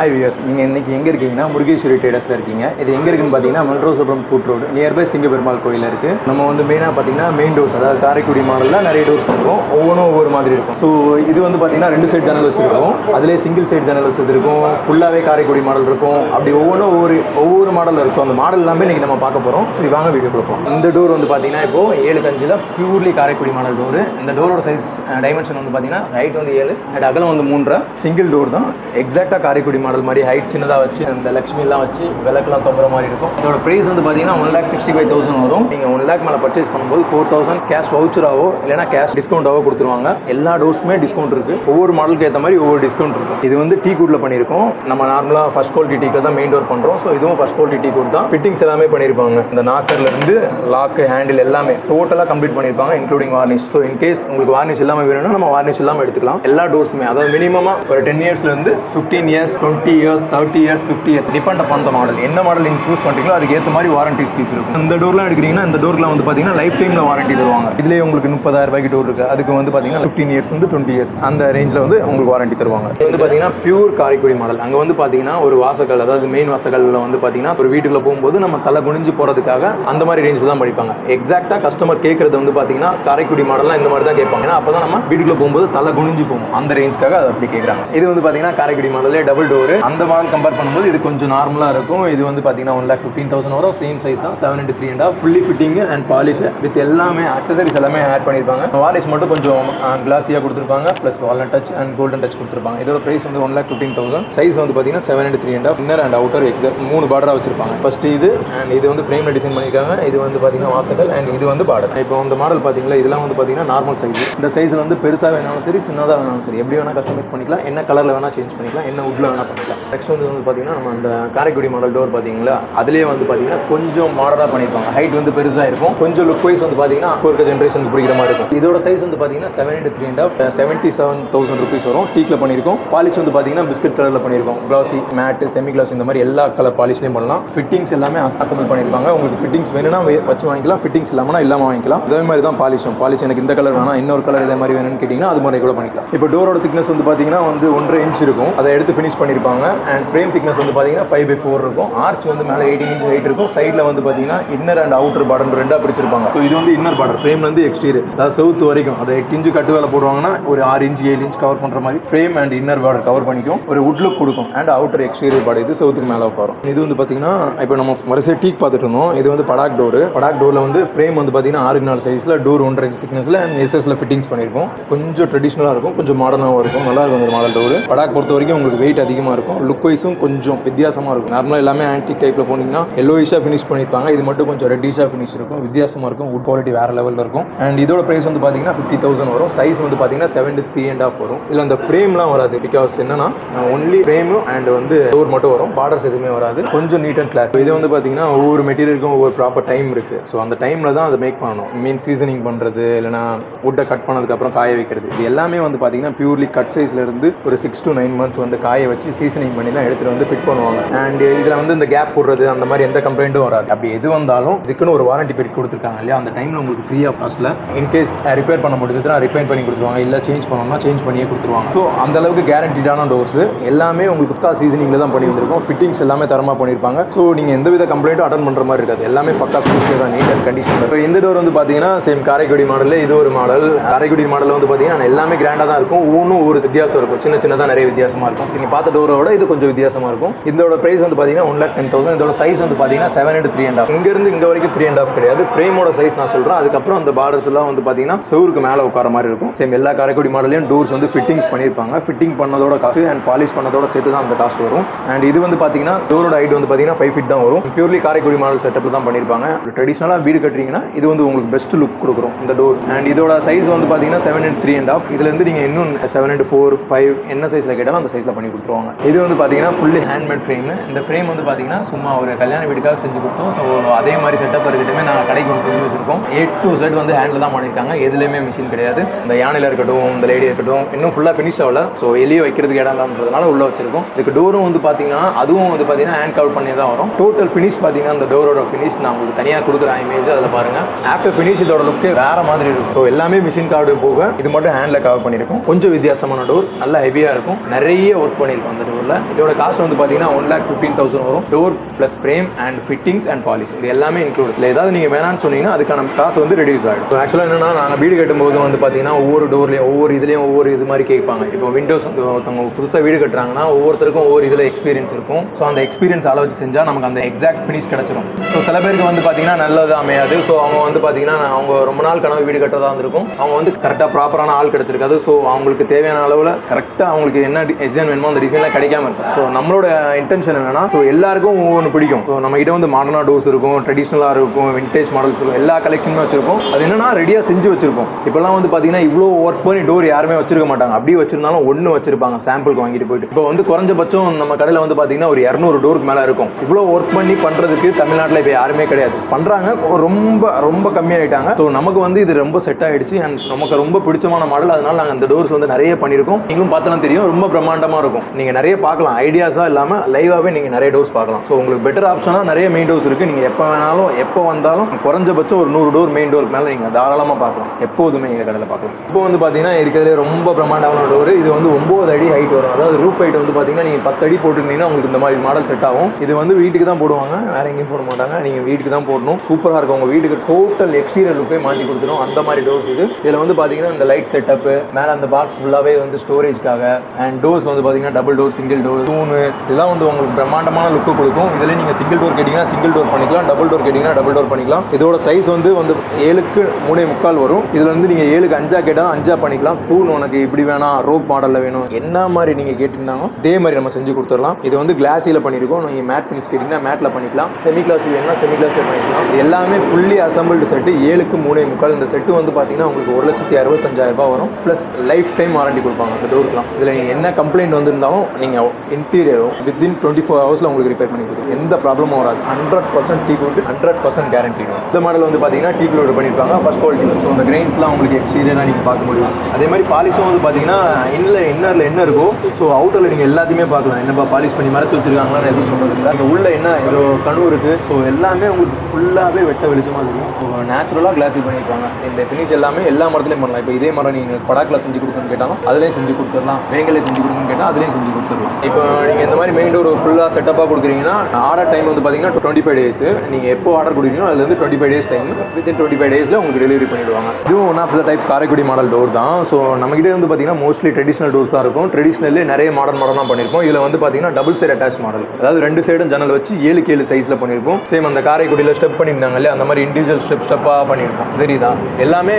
Hi wears நீங்கள் இன்றைக்கி எங்கே இருக்கீங்கன்னா முருகேஸ்வரி டேடஸில் இருக்கீங்க. இது எங்கே இருக்குன்னு பார்த்தீங்கன்னா மெல்ரோசபுரம் கூட் ரோடு நியர்பை சிங்கபெருமாள் கோயில் இருக்குது நம்ம வந்து மெயினாக பார்த்தீங்கன்னா மெயின் டோஸ் அதாவது காரைக்குடி மாடலில் நிறைய டோஸ் பண்ணுறோம் ஒவ்வொன்றும் ஒவ்வொரு மாதிரி இருக்கும். ஸோ இது வந்து பார்த்தீங்கன்னா ரெண்டு சைட் ஜன்னல் வச்சுருக்கோம். அதிலே சிங்கிள் சைட் ஜன்னல் வச்சுருக்கோம் ஃபுல்லாகவே காரைக்குடி மாடல் இருக்கும். அப்படி ஒவ்வொன்றும் ஒவ்வொரு ஒவ்வொரு மாடலில் இருக்கும். அந்த மாடல் எல்லாமே இன்றைக்கி நம்ம பார்க்க போகிறோம் சரி வாங்க வீடியோ கொடுப்போம் இந்த டோர் வந்து பார்த்தீங்கன்னா இப்போ ஏழு கஞ்சில் பியூர்லி காரைக்குடி மாடல் டோர் இந்த டோரோட சைஸ் டைமென்ஷன் வந்து பார்த்தீங்கன்னா ஹைட் வந்து ஏழு அண்ட் அகலம் வந்து மூன்றரை. சிங்கிள் டோர் தான். எக்ஸாக்டாக காரைக்குடி மாடல் மாதிரி ஹைட் சின்னதாக வச்சு அந்த லக்ஷ்மிலாம் வச்சு விளக்கெல்லாம் தொங்குற மாதிரி இருக்கும். இதோட ப்ரைஸ் வந்து பார்த்தீங்கன்னா one lakh sixty five thousand வரும். நீங்கள் ஒன் லேக் மேலே பர்ச்சேஸ் பண்ணும்போது ஃபோர் தௌசண்ட் கேஷ் வவுச்சராகவோ இல்லைனா கேஷ் டிஸ்கவுண்டாகவோ கொடுத்துருவாங்க. எல்லா டோர்ஸுமே டிஸ்கவுண்ட் இருக்குது ஒவ்வொரு மாடலுக்கு ஏற்ற மாதிரி ஒவ்வொரு டிஸ்கவுண்ட் இருக்கும் இது வந்து டீ கூட்டில் பண்ணியிருக்கோம். நம்ம நார்மலாக ஃபஸ்ட் குவாலிட்டி டீக்கு தான் மெயின் டோர் பண்ணுறோம் ஸோ இதுவும் ஃபஸ்ட் குவாலிட்டி டீ கூட் தான். ஃபிட்டிங்ஸ் எல்லாமே பண்ணியிருப்பாங்க. இந்த நாக்கர்லேருந்து லாக்கு ஹேண்டில் எல்லாமே டோட்டலாக கம்ப்ளீட் பண்ணியிருப்பாங்க including varnish so in case உங்களுக்கு வார்னிஷ் இல்லாமல் வேணும்னா நம்ம வார்னிஷ் இல்லாமல் எடுத்துக்கலாம். எல்லா டோர்ஸுமே அதாவது மினிமமாக ஒரு ten இயர்ஸ்லேருந்து fifteen years twenty years thirty years fifty years depend upon the model என்ன மாடல் நீங்கள் சூஸ் பண்ணுறீங்களோ அதுக்கு ஏற்ற மாதிரி வாரண்டி பீஸ் இருக்கும். இந்த டோர்லாம் எடுக்கிறீங்கன்னா இந்த டோர்லாம் வந்து பார்த்தீங்கன்னா லைஃப் டைமில் வாரண்டி தருவாங்க. இதுலேயே உங்களுக்கு முப்பதாயிரம் ரூபாய்க்கு டோர் இருக்குது அதுக்கு வந்து பார்த்தீங்கன்னா ஃபிஃப்டீன் இயர்ஸ் வந்து டுவெண்ட்டி இயர்ஸ் அந்த ரேஞ்சில் வந்து உங்களுக்கு வாரண்டி தருவாங்க. இது வந்து பார்த்தீங்கன்னா பியூர் காரைக்குடி மாடல் அங்கே வந்து பார்த்தீங்கன்னா ஒரு வாசகல் அதாவது மெயின் வாசகல்ல வந்து பார்த்தீங்கன்னா ஒரு வீட்டுக்குள்ள போகும்போது நம்ம தலை குனிஞ்சு போகிறதுக்காக அந்த மாதிரி ரேஞ்சில் தான் படிப்பாங்க. எக்ஸாக்டாக கஸ்டமர் கேட்குறது வந்து பார்த்தீங்கன்னா காரைக்குடி மாடல்லாம் இந்த மாதிரி தான் கேட்பாங்க. ஏன்னா அப்போ தான் நம்ம வீட்டுக்குள்ள போகும்போது தலை குனிஞ்சு போகும். அந்த ரேஞ்சுக்காக அதை அப்படி கேட்குறாங்க இது வந்து பார்த்தீங்கன்னா காரைக்குடி மாடலே டபுள் டோர் அந்த மாடல் கம்பேர் பண்ணும்போது இது கொஞ்சம் நார்மலாக இருக்கும். இது வந்து பார்த்தீங்கன்னா ஒன் லேக் ஃபிஃப்டீன் தௌசண்ட் வரும் சேம் சைஸ் தான். Seven into three and fully fitting and polish with எல்லாமே அக்சசரிஸ் எல்லாமே ஆட் பண்ணியிருப்பாங்க. வாரிஷ் மட்டும் கொஞ்சம் கிளாஸியாக கொடுத்துருப்பாங்க. Plus walnut touch and golden touch கொடுத்துருப்பாங்க. இதோட ப்ரைஸ் வந்து one lakh fifteen thousand size வந்து பார்த்தீங்கன்னா seven into three and half inner and outer exact மூணு பார்டராக வச்சிருப்பாங்க. ஃபர்ஸ்ட் இது அண்ட் இது வந்து ஃப்ரேமில் டிசைன் பண்ணியிருக்காங்க. இது வந்து பார்த்தீங்கன்னா வாசகல் அண்ட் இது வந்து பார்டர் இப்போ இந்த மாடல் பார்த்தீங்களா இதெல்லாம் வந்து பார்த்தீங்கன்னா நார்மல் சைஸ் இந்த சைஸில் வந்து பெருசாக வேணாலும் சரி சின்னதாக வேணாலும் சரி. எப்படி வேணால் கஸ்டமைஸ் பண்ணிக்கலாம். என்ன கலரில் வேணால் சேஞ்ச் பண்ணிக்கலாம். என்ன உட்ல வேணால் நெக்ஸ்ட் வந்து வந்து பார்த்தீங்கன்னா நம்ம அந்த காரைக்குடி மாடல் டோர் பார்த்தீங்களா அதுலேயே வந்து பார்த்தீங்கன்னா கொஞ்சம் மாடலாக பண்ணியிருப்பாங்க ஹைட் வந்து பெருசாக இருக்கும். கொஞ்சம் லுக் வைஸ் வந்து பார்த்தீங்கன்னா இப்போ இருக்க ஜென்ரேஷனுக்கு பிடிக்கிற மாதிரி இருக்கும். இதோட சைஸ் வந்து பார்த்தீங்கன்னா seven into three and half seventy seven thousand rupees வரும். டீக்கில் பண்ணியிருக்கோம் பாலிஷ் வந்து பார்த்தீங்கன்னா பிஸ்கட் கலரில் பண்ணியிருக்கோம் கிளாசி மேட்டு செமி கிளாஸ் இந்த மாதிரி எல்லா கலர் பாலிஷ்லேயும் பண்ணலாம். ஃபிட்டிங்ஸ் எல்லாமே அசம்பிள் பண்ணியிருப்பாங்க உங்களுக்கு ஃபிட்டிங்ஸ் வேணும்னா வச்சு வாங்கிக்கலாம். ஃபிட்டிங்ஸ் இல்லாமல் இல்லாமல் வாங்கிக்கலாம். அதே மாதிரி தான் பாலிஷும் பாலிஷ் எனக்கு இந்த கலர் வேணாம். இன்னொரு கலர் இதே மாதிரி வேணும்னு கேட்டிங்கன்னா அது மாதிரி கூட பண்ணிக்கலாம். இப்போ டோரோட திக்னஸ் வந்து பார்த்தீங்கன்னா வந்து ஒன்றரை இன்ச் இருக்கும். அதை எடுத்து ஃபினிஷ் பண்ணியிருப்பாங்க. அண்ட் ஃப்ரேம் திக்னஸ் வந்து பார்த்தீங்கன்னா ஃபைவ் பை ஃபோர் இருக்கும். ஆர்ச் வந்து மேலே எயிட்டீன் இன்ச் ஹைட் இருக்கும். சைடில் வந்து பார்த்தீங்கன்னா இன்னர் அண்ட் அவுட்டர் பார்டர் ரெண்டாக பிரிச்சிருப்பாங்க. ஸோ இது வந்து இன்னர் பார்டர் ஃப்ரேம் வந்து எக்ஸ்டீரியர் அதாவது செவுத்து வரைக்கும். அதை எட்டு இன்ச்சு கட்டு வேலை போடுவாங்கன்னா ஒரு ஆறு இன்ச் ஏழு இன்ச் கவர் பண்ணுற மாதிரி frame and inner border cover பண்ணிக்கும். ஒரு உட்லுக் கொடுக்கும். அண்ட் அவுட்டர் எக்ஸ்டீரியர் பார்டர் இது சவுத்துக்கு மேலே உட்காரும். இது வந்து பார்த்தீங்கன்னா இப்போ நம்ம வரிசை டீக் பார்த்துட்டு இருந்தோம். இது வந்து படாக் டோர் படாக் டோரில் வந்து ஃப்ரேம் வந்து பார்த்தீங்கன்னா ஆறு நாலு சைஸில் டோர் ஒன்றரை இன்ச் திக்னஸில் அண்ட் எஸ்எஸ்ல ஃபிட்டிங்ஸ் பண்ணியிருக்கோம் கொஞ்சம் ட்ரெடிஷ்னலாக இருக்கும். கொஞ்சம் மாடர்னாகவும் இருக்கும். நல்லா இருக்கும் இந்த மாடல் டோர் படாக் பொறுத்த வரைக்கும் உங்களுக்கு வெயிட் அதிகமாக இருக்கும். லுக் வைஸும் கொஞ்சம் வித்தியாசமாக இருக்கும். நார்மலாக எல்லாமே ஆன்டி டைப்பில் போனீங்கன்னா எல்லோயிஷாக ஃபினிஷ் பண்ணியிருப்பாங்க இது மட்டும் கொஞ்சம் ரெட்டிஷாக ஃபினிஷ் இருக்கும். வித்தியாசமாக இருக்கும். வுட் குவாலிட்டி வேறு லெவலில் இருக்கும். அண்ட் இதோட ப்ரைஸ் வந்து பார்த்தீங்கன்னா ஃபிஃப்டி தௌசண்ட் வரும். சைஸ் வந்து பார்த்தீங்கன்னா செவன் த்ரீ அண்ட் ஆஃப் வரும். இதில் அந்த ஃப்ரேம்லாம் வராது. பிகாஸ் என்னன்னா ஒன்லி ஃப்ரேமு அண்ட் வந்து டோர் மட்டும் வரும். பார்டர்ஸ் எதுவுமே வராது. கொஞ்சம் நீட் அண்ட் கிளாஸ் இது வந்து பார்த்தீங்கன்னா ஒவ்வொரு மெட்டீரியலுக்கும் ஒவ்வொரு ப்ராப்பர் டைம் இருக்குது ஸோ அந்த டைமில் தான் அதை மேக் பண்ணணும். மீன் சீசனிங் பண்ணுறது இல்லைனா வுட்டை கட் பண்ணதுக்கப்புறம் காய வைக்கிறது. இது எல்லாமே வந்து பார்த்தீங்கன்னா பியூர்லி கட் சைஸ்லேருந்து ஒரு சிக்ஸ் டு நைன் மந்த்ஸ் வந்து காய வச்சு சீசனிங் பண்ணி தான் எடுத்துகிட்டு வந்து ஃபிட் பண்ணுவாங்க. அண்ட் இதில் வந்து இந்த கேப் போடுறது அந்த மாதிரி எந்த கம்ப்ளைண்ட்டும் வராது. அப்படி எது வந்தாலும் இதுக்குன்னு ஒரு வாரண்டி பீரியட் கொடுத்துருக்காங்க இல்லையா? அந்த டைமில் உங்களுக்கு ஃப்ரீ ஆஃப் காஸ்ட்டில் இன்கேஸ் ரிப்பேர் பண்ண முடிஞ்சதுன்னா ரிப்பேர் பண்ணி கொடுத்துருவாங்க. இல்லை சேஞ்ச் பண்ணணும்னா சேஞ்ச் பண்ணியே கொடுத்துருவாங்க. ஸோ அந்த அளவுக்கு கேரண்டிடான டோர்ஸ் எல்லாமே உங்களுக்கு பக்கா சீசனிங்கில் தான் பண்ணி வந்திருக்கும். ஃபிட்டிங்ஸ் எல்லாமே தரமாக பண்ணியிருப்பாங்க ஸோ நீங்கள் எந்த வித கம்ப்ளைண்ட்டும் அட்டன் பண்ணுற மாதிரி இருக்காது. எல்லாமே பக்கா ஃபினிஷில் தான் நீட் அண்ட் கண்டிஷன் இப்போ இந்த டோர் வந்து பார்த்தீங்கன்னா சேம் காரைக்குடி மாடலில் இது ஒரு மாடல் காரைக்குடி மாடலில் வந்து பார்த்தீங்கன்னா எல்லாமே கிராண்டாக தான் இருக்கும். ஒவ்வொன்றும் ஒரு வித்தியாசம் இருக்கும். சின்ன சின்னதாக நிறைய வித்தியாசமாக இருக்கும். நீங்கள் பார்த்த டோர் விட இது கொஞ்சம் வித்தியாசமாக இருக்கும். இதோட ப்ரைஸ் வந்து பார்த்தீங்கன்னா ஒன் லேக் டென் தௌசண்ட் இதோட சைஸ் வந்து பார்த்தீங்கன்னா seven into three and half இங்கேருந்து இங்கே வரைக்கும் த்ரீ அண்ட் ஆஃப் கிடையாது. ஃப்ரேமோட சைஸ் நான் சொல்கிறேன் அதுக்கப்புறம் அந்த பார்டர்ஸ் எல்லாம் வந்து பார்த்தீங்கன்னா செவருக்கு மேலே உட்கார மாதிரி இருக்கும். சேம் எல்லா காரைக்குடி மாடலையும் டோர்ஸ் வந்து ஃபிட்டிங்ஸ் பண்ணியிருப்பாங்க. ஃபிட்டிங் பண்ணதோட காஸ்ட் அண்ட் பாலிஷ் பண்ணதோட சேர்த்து தான் அந்த காஸ்ட் வரும். அண்ட் இது வந்து பார்த்தீங்கன்னா டோரோட ஹைட் வந்து பார்த்தீங்கன்னா ஃபைவ் ஃபீட் தான் வரும். பியூர்லி காரைக்குடி மாடல் செட்டப்பில் தான் பண்ணியிருப்பாங்க. ட்ரெடிஷ்னலாக வீடு கட்டுறீங்கன்னா இது வந்து உங்களுக்கு பெஸ்ட் லுக் கொடுக்குறோம் இந்த டோர் அண்ட் இதோட சைஸ் வந்து பார்த்தீங்கன்னா seven and three and half இதுலேருந்து நீங்கள் இன்னும் செவன் அண்ட் ஃபோர் ஃபைவ் என்ன சைஸில் கேட்டாலும் அந்த சைஸில் பண்ணி கொடுத்துருவாங்க. இது வந்து பார்த்தீங்கன்னா ஃபுல்லி ஹேண்ட்மேட் ஃப்ரேமு இந்த ஃப்ரேம் வந்து பார்த்தீங்கன்னா சும்மா ஒரு கல்யாண வீட்டுக்காக செஞ்சு கொடுத்தோம். ஸோ அதே மாதிரி செட்டப் இருக்கட்டுமே நான் கடைக்கு வந்து செஞ்சு வச்சிருக்கோம். ஏ டு செட் வந்து ஹேண்டில் தான் பண்ணியிருக்காங்க. எதுலேயுமே மிஷின் கிடையாது. இந்த யானையில் இருக்கட்டும் இந்த லேடி இருக்கட்டும் இன்னும் ஃபுல்லாக ஃபினிஷ் ஆகல. ஸோ எளிய வைக்கிறதுக்கு இடம் இல்லாமன்றதுனால உள்ளே வச்சிருக்கோம். இதுக்கு டோரும் வந்து பார்த்தீங்கன்னா அதுவும் வந்து பார்த்தீங்கன்னா ஹேண்ட் கவர் பண்ணி தான் வரும். டோட்டல் ஃபினிஷ் பார்த்தீங்கன்னா அந்த டோரோட ஃபினிஷ் நான் உங்களுக்கு தனியாக கொடுக்குற இமேஜ் அதில் பாருங்கள் ஆஃப்டர் ஃபினிஷ் இதோட லுக்கே வேற மாதிரி இருக்கும். ஸோ எல்லாமே மிஷின் கார்டு போக இது மட்டும் ஹேண்டில் கவர் பண்ணியிருக்கும். கொஞ்சம் வித்தியாசமான டோர் நல்லா ஹெவியாக இருக்கும். நிறைய ஒர்க் பண்ணியிருக்கும். அந்த இந்த டோரில் இதோட காஸ்ட் வந்து பார்த்தீங்கன்னா ஒன் லேக் ஃபிஃப்டீன் தௌசண்ட் வரும். Door plus frame and fittings and polish இது எல்லாமே இன்க்ளூட் இல்லை ஏதாவது நீங்கள் வேணாம்னு சொன்னீங்கன்னா அதுக்கான காசு வந்து ரெடியூஸ் ஆகிடும் ஆக்சுவலாக என்னன்னா நாங்கள் வீடு கட்டும்போது வந்து பார்த்தீங்கன்னா ஒவ்வொரு டோர்லேயும் ஒவ்வொரு இதுலேயும் ஒவ்வொரு இது மாதிரி கேட்பாங்க. இப்போ விண்டோஸ் வந்து ஒருத்தவங்க புதுசாக வீடு கட்டுறாங்கன்னா ஒவ்வொருத்தருக்கும் ஒவ்வொரு இதில் எக்ஸ்பீரியன்ஸ் இருக்கும். ஸோ அந்த எக்ஸ்பீரியன்ஸ் அளவு வச்சு செஞ்சால் நமக்கு அந்த எக்ஸாக்ட் ஃபினிஷ் கிடச்சிரும். ஸோ சில பேருக்கு வந்து பார்த்தீங்கன்னா நல்லது அமையாது. ஸோ அவங்க வந்து பார்த்தீங்கன்னா அவங்க ரொம்ப நாள் கனவு வீடு கட்டுறதா இருந்திருக்கும். அவங்க வந்து கரெக்டாக ப்ராப்பரான ஆள் கிடச்சிருக்காது. ஸோ அவங்களுக்கு தேவையான அளவில் கரெக்டாக அவங்களுக்கு என்ன டிசைன் வேணுமோ அந்த டிசைனில் கிடைக்காம இருக்கும் ஸோ நம்மளோட இன்டென்ஷன் என்னன்னா ஸோ எல்லாருக்கும் ஒவ்வொன்று பிடிக்கும். ஸோ நம்ம கிட்ட வந்து மாடர்னா டோர்ஸ் இருக்கும் ட்ரெடிஷ்னலாக இருக்கும் விண்டேஜ் மாடல்ஸ் இருக்கும் எல்லா கலெக்ஷனுமே வச்சிருப்போம். அது என்னன்னா ரெடியாக செஞ்சு வச்சிருக்கோம் இப்போலாம் வந்து பார்த்தீங்கன்னா இவ்வளோ ஒர்க் பண்ணி டோர் யாருமே வச்சிருக்க மாட்டாங்க. அப்படியே வச்சிருந்தாலும் ஒன்று வச்சிருப்பாங்க சாம்பிளுக்கு வாங்கிட்டு போயிட்டு. இப்போ வந்து குறைஞ்சபட்சம் நம்ம கடையில் வந்து பார்த்தீங்கன்னா ஒரு இரநூறு டோருக்கு மேலே இருக்கும். இவ்வளோ ஒர்க் பண்ணி பண்ணுறதுக்கு தமிழ்நாட்டில் இப்போ யாருமே கிடையாது. பண்ணுறாங்க ரொம்ப ரொம்ப கம்மியாகிட்டாங்க ஸோ நமக்கு வந்து இது ரொம்ப செட் ஆகிடுச்சு அண்ட் நமக்கு ரொம்ப பிடிச்சமான மாடல் அதனால நாங்கள் அந்த டோர்ஸ் வந்து நிறைய பண்ணியிருக்கோம். நீங்களும் பார்த்தாலும் தெரியும் ரொம்ப பிரம்மாண்டமாக இருக்கும். நீங்கள் நிறைய பார்க்கலாம். ஐடியாஸாக இல்லாமல் லைவாகவே நீங்கள் நிறைய டோஸ் பார்க்கலாம். ஸோ உங்களுக்கு பெட்டர் ஆப்ஷனாக நிறைய மெயின் டோஸ் இருக்குது நீங்கள் எப்போ வேணாலும் எப்போ வந்தாலும் குறைஞ்சபட்சம் ஒரு நூறு டோர் மெயின் டோருக்கு மேலே நீங்கள் தாராளமாக பார்க்கலாம். எப்போதுமே எங்கள் கடையில் பார்க்கலாம். இப்போ வந்து பார்த்தீங்கன்னா இருக்கிறதுலே ரொம்ப பிரமாண்டமான டோர் இது வந்து ஒம்பது அடி ஹைட் வரும். அதாவது ரூஃப் ஹைட் வந்து பார்த்தீங்கன்னா நீங்கள் பத்து அடி போட்டுருந்தீங்கன்னா உங்களுக்கு இந்த மாதிரி மாடல் செட் ஆகும். இது வந்து வீட்டுக்கு தான் போடுவாங்க. வேறு எங்கேயும் போட மாட்டாங்க. நீங்கள் வீட்டுக்கு தான் போடணும். சூப்பராக இருக்கும். உங்கள் வீட்டுக்கு டோட்டல் எக்ஸ்டீரியர் லுக்கே மாற்றி கொடுத்துரும். அந்த மாதிரி டோர்ஸ் இது. இதில் வந்து பார்த்தீங்கன்னா இந்த லைட் செட்டப்பு மேலே அந்த பாக்ஸ் ஃபுல்லாகவே வந்து ஸ்டோரேஜ்க்காக அண்ட் டோர்ஸ் வந்து பார்த்தீங்கன்னா டபுள் டோர் சிங்கிள் டோர் தூணு இதெல்லாம் வந்து உங்களுக்கு பிரம்மாண்டமான லுக்கு கொடுக்கும். இதில் நீங்கள் சிங்கிள் டோர் கேட்டிங்கன்னா சிங்கிள் டோர் பண்ணிக்கலாம். டபுள் டோர் கேட்டிங்கன்னா டபுள் டோர் பண்ணிக்கலாம். இதோட சைஸ் வந்து வந்து ஏழுக்கு மூணே முக்கால் வரும். இதில் வந்து நீங்கள் ஏழுக்கு அஞ்சா கேட்டால் அஞ்சா பண்ணிக்கலாம். தூண் உனக்கு இப்படி வேணாம் ரோப் மாடலில் வேணும். என்ன மாதிரி நீங்கள் கேட்டிருந்தாலும் இதே மாதிரி நம்ம செஞ்சு கொடுத்துடலாம். இது வந்து கிளாஸில் பண்ணியிருக்கோம். நீங்கள் மேட் ஃபினிஷ் கேட்டிங்கன்னா மேட்டில் பண்ணிக்கலாம். செமி கிளாஸ் வேணும்னா செமி கிளாஸில் பண்ணிக்கலாம். இது எல்லாமே ஃபுல்லி அசம்பிள்டு செட்டு ஏழுக்கு மூணே முக்கால். இந்த செட்டு வந்து பார்த்தீங்கன்னா உங்களுக்கு ஒரு லட்சத்தி அறுபத்தஞ்சாயிரம் ரூபாய் வரும். ப்ளஸ் லைஃப் டைம் வாரண்டி கொடுப்பாங்க அந்த டோருக்குலாம் இதில் நீங்கள் என்ன கம்ப்ளைண்ட் வந்திருந்தாலும் நீங்கள் இன்டீரியரும் வித்தின் டுவெண்ட்டி ஃபோர் ஹவர்ஸில் உங்களுக்கு ரிப்பேர் பண்ணி கொடுக்கும் எந்த ப்ராப்ளமும் வராது. ஹண்ட்ரட் பர்சன்ட் டீ குட் ஹண்ட்ரட் பர்சன்ட் கேரண்டி இந்த மாடல் வந்து பார்த்தீங்கன்னா டீ குளோடு பண்ணியிருப்பாங்க ஃபஸ்ட் குவாலிட்டி ஸோ அந்த கிரெயின்ஸ்லாம் உங்களுக்கு எக்ஸ்டீரியராக நீங்கள் பார்க்க முடியும். அதே மாதிரி பாலிஷும் வந்து பார்த்தீங்கன்னா இன்னில் இன்னரில் என்ன இருக்கோ ஸோ அவுட்டரில் நீங்கள் எல்லாத்தையுமே பார்க்கலாம். என்னப்பா பாலிஷ் பண்ணி மறைச்சு வச்சிருக்காங்களான்னு எதுவும் சொல்கிறது இல்லை. இங்கே உள்ள என்ன இதோ கனவு இருக்குது ஸோ எல்லாமே உங்களுக்கு ஃபுல்லாகவே வெட்ட வெளிச்சமாக இருக்கும் ஸோ நேச்சுரலாக கிளாஸில் பண்ணியிருக்காங்க இந்த ஃபினிஷ் எல்லாமே எல்லா மரத்துலையும் பண்ணலாம். இப்போ இதே மரம் நீங்கள் படாக்கில் செஞ்சு கொடுக்கணும்னு கேட்டாலும் அதுலேயும் செஞ்சு கொடுத்துடலாம். வேங்கலே செஞ்சு கொடுக்கணும்னு கேட்டால் அதுலேயும் செஞ்சு கொடுத்துடலாம். இப்போ நீங்கள் இந்த மாதிரி மெயின் டோர் ஃபுல்லாக செட்டப்பாக கொடுக்குறீங்கன்னா ஆர்டர் டைம் வந்து பார்த்தீங்கன்னா டுவெண்ட்டி ஃபைவ் டேஸ் நீங்கள் எப்போ ஆர்டர் கொடுக்குறீங்களோ அதுல வந்து twenty five days time within twenty five டேஸில் உங்களுக்கு டெலிவரி பண்ணிடுவாங்க. இதுவும் one of the type Karaikudi model door தான். ஸோ நம்மகிட்ட வந்து பார்த்தீங்கன்னா மோஸ்ட்லி ட்ரெடிஷனல் டோர்ஸ் தான் இருக்கும். ட்ரெடிஷனல்லே நிறைய மாடல் மாடல் தான் பண்ணியிருக்கோம் இதில் வந்து பார்த்தீங்கன்னா டபுள் சைடு அட்டாச் மாடல் அதாவது ரெண்டு சைடும் ஜன்னல் வச்சு ஏழு ஏழு சைஸில் பண்ணியிருக்கோம் சேம் அந்த காரைக்குடியில் ஸ்டெப் பண்ணியிருந்தாங்க இல்லையா அந்த மாதிரி இண்டிவிஜுவல் ஸ்டெப் ஸ்டெப்பாக பண்ணியிருக்கோம் தெரியுதா? எல்லாமே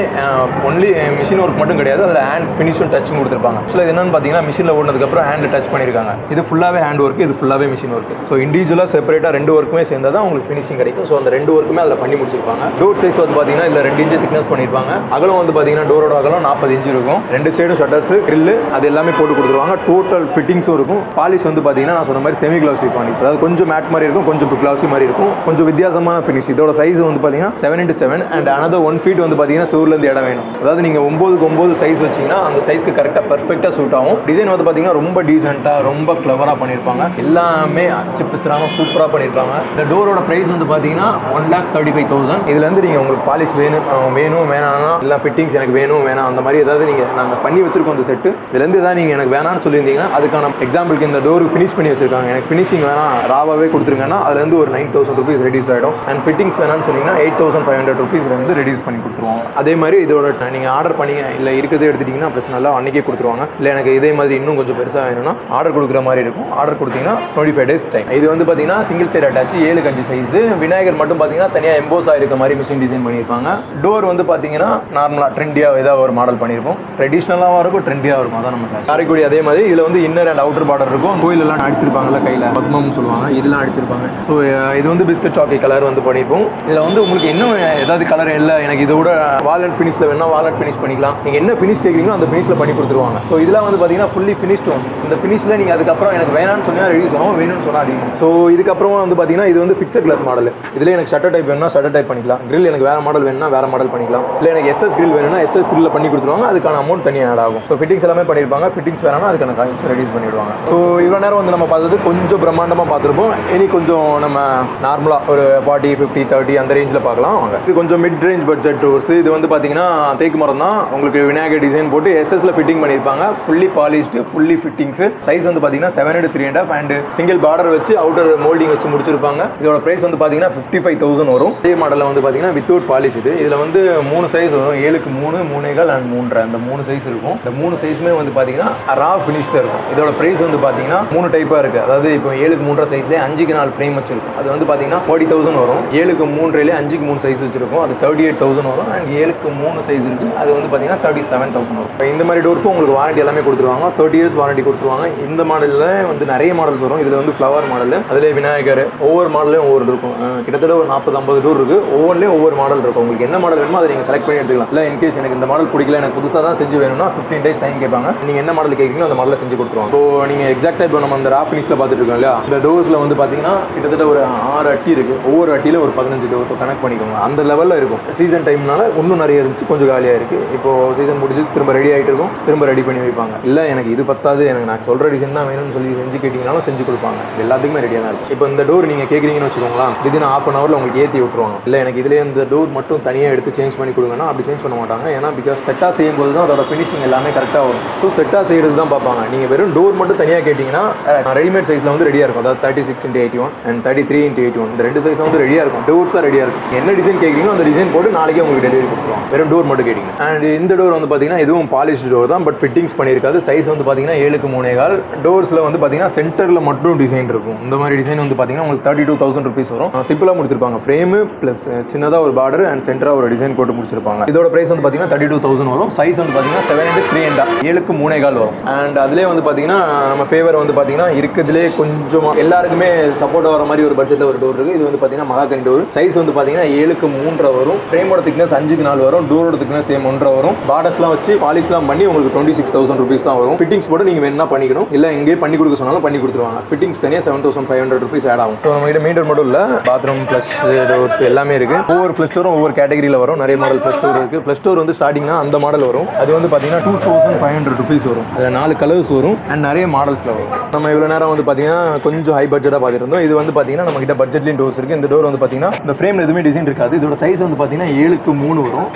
ஒன்லி மிஷின் ஒர்க் மட்டும் கிடையாது. அதில் ஹேண்ட் ஃபினிஷும் டச்சும் கொடுத்துருப்பாங்க. ஆக்சுவலாக என்னென்னு பார்த்தீங்கன்னா மிஷினில் ஓடினதுக்கப்புறம் ஹேண்டில் டச் பண்ணியிருக்காங்க. இது ஃபுல்லாகவே ஹேண்ட் ஒர்க் இது ஃபுல்லாகவே மிஷின் ஒர்க் ஸோ இண்டிவிஜுவலாக செப்பரேட்டாக ரெண்டு ஒர்க்குமே சேர்ந்தா தான் உங்களுக்கு ஃபினிஷிங் கிடைக்கும். ஸோ அந்த ரெண்டு ஒர்க்குமே அதில் பண்ணி முடிச்சிருப்பாங்க. டோர் சைஸ் வந்து பார்த்தீங்கன்னா இல்லை ரெண்டு இன்ச்சு திக்னஸ் பண்ணியிருப்பாங்க அகலம் வந்து பார்த்தீங்கன்னா டோரோட அகலம் நாற்பது இன்ச்சு இருக்கும். ரெண்டு சைடும் ஷட்டர்ஸ் கிரில் அது எல்லாமே போட்டு கொடுத்துருவாங்க. டோட்டல் ஃபிட்டிங்ஸும் இருக்கும். பாலிஷ் வந்து பார்த்தீங்கன்னா நான் சொன்ன மாதிரி செமி கிளாசி பாலிஷ் அதாவது கொஞ்சம் மேட் மாதிரி இருக்கும் கொஞ்சம் கிளாசி மாதிரி இருக்கும். கொஞ்சம் வித்தியாசமான ஃபினிஷ் இதோட சைஸ் வந்து பார்த்தீங்கன்னா seven into seven and another one feet வந்து பார்த்தீங்கன்னா சுவர்லேருந்து இடம் வேணும். அதாவது நீங்கள் ஒம்போதுக்கு ஒம்பது சைஸ் வச்சிங்கன்னா அந்த சைஸ்க்கு கரெக்டாக பர்ஃபெக்டாக சூட் ஆகும். டிசைன் வந்து பார்த்தீங்கன்னா ரொம்ப டீசெண்டாக ரொம்ப கிளவராக பண்ணியிருப்பாங்க எல்லாமே அச்சு பிசுறாம சூப்பராக பண்ணியிருப்பாங்க இந்த டோரோட ப்ரைஸ் வந்து பார்த்தீங்கன்னா one lakh thirty five thousand இதுலேருந்து நீங்கள் உங்களுக்கு பாலிஷ் வேணும் வேணும் வேணாம்னா இல்லை ஃபிட்டிங்ஸ் எனக்கு வேணும் வேணாம் அந்த மாதிரி ஏதாவது நீங்கள் நாங்கள் பண்ணி வச்சுருக்கோம் இந்த செட்டு இதுலேருந்து ஏதாவது நீங்கள் எனக்கு வேணாம்னு சொல்லியிருந்தீங்கன்னா அதுக்கான எக்ஸாம்பிளுக்கு இந்த டோர் ஃபினிஷ் பண்ணி வச்சிருக்காங்க. எனக்கு ஃபினிஷிங் வேணாம் ராவாவே கொடுத்துருங்கன்னா அதுலேருந்து ஒரு நைன் தௌசண்ட் ருபீஸ் ரெடியூஸ் ஆகிடும் அண்ட் ஃபிட்டிங்ஸ் வேணாம்னு சொன்னீங்கன்னா எயிட் தௌசண்ட் ஃபைவ் ஹண்ட்ரட் ருபீஸ்லேருந்து ரெடியூஸ் பண்ணி கொடுத்துருவோம். அதே மாதிரி இதோட நீங்கள் ஆர்டர் பண்ணீங்க இல்லை இருக்கிறதே எடுத்துட்டிங்கன்னா பிரச்சனை இல்லை அன்றைக்கே கொடுத்துருவாங்க. இல்லை எனக்கு இதே மாதிரி இன்னும் கொஞ்சம் பெருசாக வேணும்னா ஆர்டர் கொடுக்குற மாதிரி இருக்கும். ஆர்டர் கொடுத்தீங்கன்னா டுவெண்ட்டி ஃபைவ் டேஸ் டைம் இது வந்து பார்த்தீங்கன்னா சிங்கிள் சைடு அட்டாச் ஏழு கஞ்சி சைஸ் விநாயகர் மட்டும் பார்த்தீங்கன்னா தனியாக எம்போஸ் ஆயிருக்க மாதிரி மிஷின் டிசைன் பண்ணியிருப்பாங்க. டோர் வந்து பார்த்தீங்கன்னா நார்மலாக ட்ரெண்டியாக ஏதாவது ஒரு மாடல் பண்ணியிருப்போம். ட்ரெடிஷ்னலாகவும் இருக்கும் ட்ரெண்டியாக இருக்கும். அதான் நம்ம காரைக்குடி அதே மாதிரி இதில் வந்து இன்னர் அண்ட் அவுட்டர் பார்டர் இருக்கும். கோயிலெல்லாம் அடிச்சிருப்பாங்கல்ல கையில். பத்மம் சொல்லுவாங்க. இதெல்லாம் அடிச்சிருப்பாங்க. ஸோ இது வந்து பிஸ்கட் சாக்கி கலர் வந்து பண்ணியிருப்போம். இதில் வந்து உங்களுக்கு இன்னும் ஏதாவது கலர் இல்லை எனக்கு இதோட வாலட் ஃபினிஷில் வேணா வாலட் ஃபினிஷ் பண்ணிக்கலாம். நீங்கள் என்ன ஃபினிஷ் கேட்குறீங்களோ அந்த ஃபினிஷில் பண்ணி கொடுத்துருவாங்க. ஸோ இதெல்லாம் வந்து பார்த்தீங்கன்னா ஃபுல்லி ஃபினிஷ்டும் இந்த இந்த ஃபினிஷில் நீங்கள் அதுக்கப்புறம் எனக்கு வேணாம்னு சொன்னால் ரெடியூஸ் ஆகும் வேணும்னு சொன்னால் அதிகம் ஸோ இதுக்கப்புறம் வந்து பார்த்தீங்கன்னா இது வந்து ஃபிக்ஸட் கிளாஸ் மாடல் இதில் எனக்கு ஷட்டர் டைப் வேணும்னா ஷட்டர் டைப் பண்ணிக்கலாம். கிரில் எனக்கு வேறு மாடல் வேணும்னா வேறு மாடல் பண்ணிக்கலாம். இல்லை எனக்கு எஸ்எஸ் கிரில் வேணும்னா எஸ்எஸ் கிரில் பண்ணி கொடுத்துருவாங்க. அதுக்கான அமௌண்ட் தனியாக ஆட் ஆகும். ஸோ ஃபிட்டிங்ஸ் எல்லாமே பண்ணியிருப்பாங்க ஃபிட்டிங்ஸ் வேணாம்னா அதுக்கான காசு ரெடியூஸ் பண்ணிடுவாங்க. ஸோ இவ்வளோ நேரம் வந்து நம்ம பார்த்தது கொஞ்சம் பிரம்மாண்டமாக பார்த்துருப்போம். இனி கொஞ்சம் நம்ம நார்மலாக ஒரு ஃபார்ட்டி ஃபிஃப்டி தேர்ட்டி அந்த ரேஞ்சில் பார்க்கலாம். வாங்க. இது கொஞ்சம் மிட் ரேஞ்ச் பட்ஜெட் டூர்ஸ் இது வந்து பார்த்தீங்கன்னா தேக்கு மரம் தான் உங்களுக்கு விநாயகர் டிசைன் போட்டு எஸ்எஸ்ல ஃபிட்டிங் பண்ணியிருப்பாங்க fully polished fully fittings size வந்து பார்த்தீங்கன்னா seven hundred three and and single border வச்சு அவுட்டர் மோல்டிங் வச்சு முடிச்சிருப்பாங்க. இதோட பிரைஸ் வந்து பார்த்தீங்கன்னா ஃபிஃப்டி ஃபைவ் தௌசண்ட் வரும். இதே மாடலில் வந்து பார்த்தீங்கன்னா வித்தவுட் பாலிஷ் இது. இதில் வந்து மூணு சைஸ் வரும். ஏழுக்கு மூணு மூணேகால் அண்ட் மூன்றரை. அந்த மூணு சைஸ் இருக்கும். இந்த மூணு சைஸுமே வந்து பார்த்தீங்கன்னா ரா ஃபினிஷ் தான் இருக்கும். இதோட பிரைஸ் வந்து பார்த்தீங்கன்னா மூணு டைப்பாக இருக்குது அதாவது இப்போ ஏழுக்கு மூன்றரை சைஸ்லேயே அஞ்சுக்கு நாலு ஃப்ரேம் வச்சிருக்கும். அது வந்து பார்த்தீங்கன்னா ஃபார்ட்டி தௌசண்ட் வரும். ஏழுக்கு மூன்றுலேயே அஞ்சுக்கு மூணு சைஸ் வச்சிருக்கும். அது தேர்ட்டி எயிட் தௌசண்ட் வரும். அண்ட் ஏழுக்கு மூணு சைஸ் இருக்குது அது வந்து பார்த்தீங்கன்னா தேர்ட்டி செவன் தௌசண்ட் வரும். இப்போ இந்த மாதிரி டோர்ஸ்க்கும் உங்களுக்கு வாரண்டி எல்லாமே கொடுத்துருவாங்க. தேர்ட்டி இயர்ஸ் வாரண்டி கொடுத்துருவாங்க. இந்த மாடலில் வந்து நிறைய மாடல்ஸ் வரும். இதில் வந்து ஃப்ளவர் மாடல் அதில் விநாயகர் ஒவ்வொரு மாடலையும் ஒவ்வொரு இருக்கும். கிட்டத்தட்ட ஒரு நாற்பது ஐம்பது டூர் இருக்கு. ஒவ்வொன்றிலையும் ஒவ்வொரு மாடல் இருக்கும். உங்களுக்கு என்ன மாடல் வேணுமோ அதை நீங்கள் செலக்ட் பண்ணி எடுத்துக்கலாம். இல்லை இன்கேஸ் எனக்கு இந்த மாடல் பிடிக்கல எனக்கு புதுசாக தான் செஞ்சு வேணும்னா ஃபிஃப்டீன் டேஸ் டைம் கேட்பாங்க. நீங்கள் என்ன மாடல் கேட்குறீங்களோ அந்த மாடலை செஞ்சு கொடுத்துருவோம் ஸோ நீங்கள் எக்ஸாக்டாக இப்போ நம்ம அந்த ரா ஃபினிஷில் பார்த்துட்டு இருக்கோம் இல்லையா? இந்த டோர்ஸில் வந்து பார்த்தீங்கன்னா கிட்டத்தட்ட ஒரு ஆறு அட்டி இருக்கு. ஒவ்வொரு அட்டியில் ஒரு பதினஞ்சு டோர் கனெக்ட் பண்ணிக்கோங்க. அந்த லெவலில் இருக்கும். சீசன் டைம்னால இன்னும் நிறைய இருந்துச்சு. கொஞ்சம் காலியாக இருக்குது இப்போ சீசன் முடிஞ்சு திரும்ப ரெடி ஆகிட்டு இருக்கும். திரும்ப ரெடி பண்ணி வைப்பாங்க. இல்லை எனக்கு இது பத்தாது. எனக்கு நான் சொல்கிற டிசைன் தான் வேணும்னு சொல்லி செஞ்சு கேட்டிங்கனாலும் செஞ்சு கொடுப்பாங்க. எல்லாத்துக்குமே ரெடியாக தான் இருக்கும் இப்போ இந்த டோர் நீங்கள் கேட்குறீங்கன்னு வச்சுக்கோங்களேன் விதின் ஆஃப் அன் ஹவரில் உங்களுக்கு ஏற்றி விட்டுருவாங்க. இல்லை எனக்கு இதுலேயே இந்த டோர் மட்டும் தனியாக எடுத்து சேஞ்ச் பண்ணி கொடுங்கன்னா அப்படி சேஞ்ச் பண்ண மாட்டாங்க. ஏன்னா பிகாஸ் செட்டாக செய்யும் போது தான் அதோட ஃபினிஷிங் எல்லாமே கரெக்டாக வரும். ஸோ செட்டாக செய்கிறது தான் பார்ப்பாங்க. நீங்கள் வெறும் டோர் மட்டும் தனியாக கேட்டிங்கன்னா ரெடிமேட் சைஸில் வந்து ரெடியாக இருக்கும். அதாவது thirty six into eighty one and thirty three into eighty one இந்த ரெண்டு சைஸ் வந்து ரெடியாக இருக்கும். டோர்ஸாக ரெடியாக இருக்கும். என்ன டிசைன் கேட்குறீங்களோ அந்த டிசைன் போட்டு நாளைக்கே உங்களுக்கு டெலிவரி கொடுத்துருவோம் வெறும் டோர் மட்டும் கேட்டிங்க அண்ட் இந்த டோர் வந்து பார்த்தீங்கன்னா இதுவும் பாலிஷ் டோர் தான் பட் ஃபிட்டிங்ஸ் பண்ணியிருக்காது. சைஸ் வந்து பார்த்தீங்கன்னா ஏழுக்கு மூணே கால் டோர்ஸில் வந்து பார்த்தீங்கன்னா சென்டரில் மட்டும் டிசைன் இருக்கும். இந்த மாதிரி டிசைன் வந்து பார்த்தீங்கன்னா உங்களுக்கு தேர்ட்டி டூ தௌசண்ட் ருபீஸ் வரும் சிம்பிளாக முடிச்சிருப்பாங்க. ஃப்ரேமு ப்ளஸ் சின்னதாக ஒரு பார்டர் அண்ட் சென்டராக ஒரு டிசைன் போட்டு முடிச்சிருப்பாங்க. இதோட ப்ரைஸ் வந்து பார்த்தீங்கன்னா தேர்ட்டி டூ தௌசண்ட் வரும். சைஸ் வந்து பார்த்தீங்கன்னா செவன் இன்ட்டு த்ரீ அண்டா ஏழுக்கு மூணே கால் வரும். அண்ட் அதிலே வந்து பார்த்தீங்கன்னா நம்ம ஃபேவர் வந்து பார்த்தீங்கன்னா இருக்கிறதுலே கொஞ்சம் எல்லாருக்குமே சப்போர்ட் வர மாதிரி ஒரு பட்ஜெட்டில் ஒரு டோர் இருக்குது இது வந்து பார்த்தீங்கன்னா மகாகனி டோர் சைஸ் வந்து பார்த்தீங்கன்னா ஏழுக்கு மூன்றரை வரும். ஃப்ரேமோட திக்னஸ் அஞ்சுக்கு நாலு வரும். டோரோட திக்னஸ் சேம் ஒன்றரை வரும். பார்டர்ஸ்லாம் வச்சு பாலிஷ்லாம் பண்ணி உங்களுக்கு டுவெண்ட்டி சிக்ஸ் தௌசண்ட் ருபீஸ் தான் வரும். ஃபிட்டிங்ஸ் போட்டு நீங்கள் வேணா பண்ணிக்கணும். இல்லை இங்கேயே பண்ணி கொடுக்க சொன்னாலும் பண்ணி கொடுத்துருவாங்க. ஃபிட்டிங்ஸ் தனியாக seven thousand five hundred rupees add ஆகும். ஸோ நம்மகிட்ட மீட்டர் மட்டும் இல்லை பாத்ரூம் ப்ளஸ் டோர்ஸ் எல்லாமே இருக்கு. ஒவ்வொரு ப்ளஸ் டோரும் ஒவ்வொரு கேட்டகரியில் வரும். நிறைய மாடல் ப்ளஸ் டோர் இருக்கு. ப்ளஸ் டோர் வந்து ஸ்டார்டிங்னா அந்த மாடல் வரும். அது வந்து பார்த்தீங்கன்னா two thousand five hundred rupees வரும். அதில் நாலு கலர்ஸ் வரும் அண்ட் நிறைய மாடல்ஸில் வரும். நம்ம இவ்வளோ நேரம் வந்து பார்த்தீங்கன்னா கொஞ்சம் ஹை பட்ஜெட்டாக பார்த்துட்டு இருந்தோம். இது வந்து பார்த்தீங்கன்னா நம்ம கிட்ட பட்ஜெட்லேயும் டோர்ஸ் இருக்கு. இந்த டோர் வந்து பார்த்தீங்கன்னா இந்த ஃப்ரேம் எதுவுமே டிசைன் இருக்காது. இதோட சைஸ் வந்து பார்த்தீங்கன்னா ஏழுக்கு மூணு வரும்.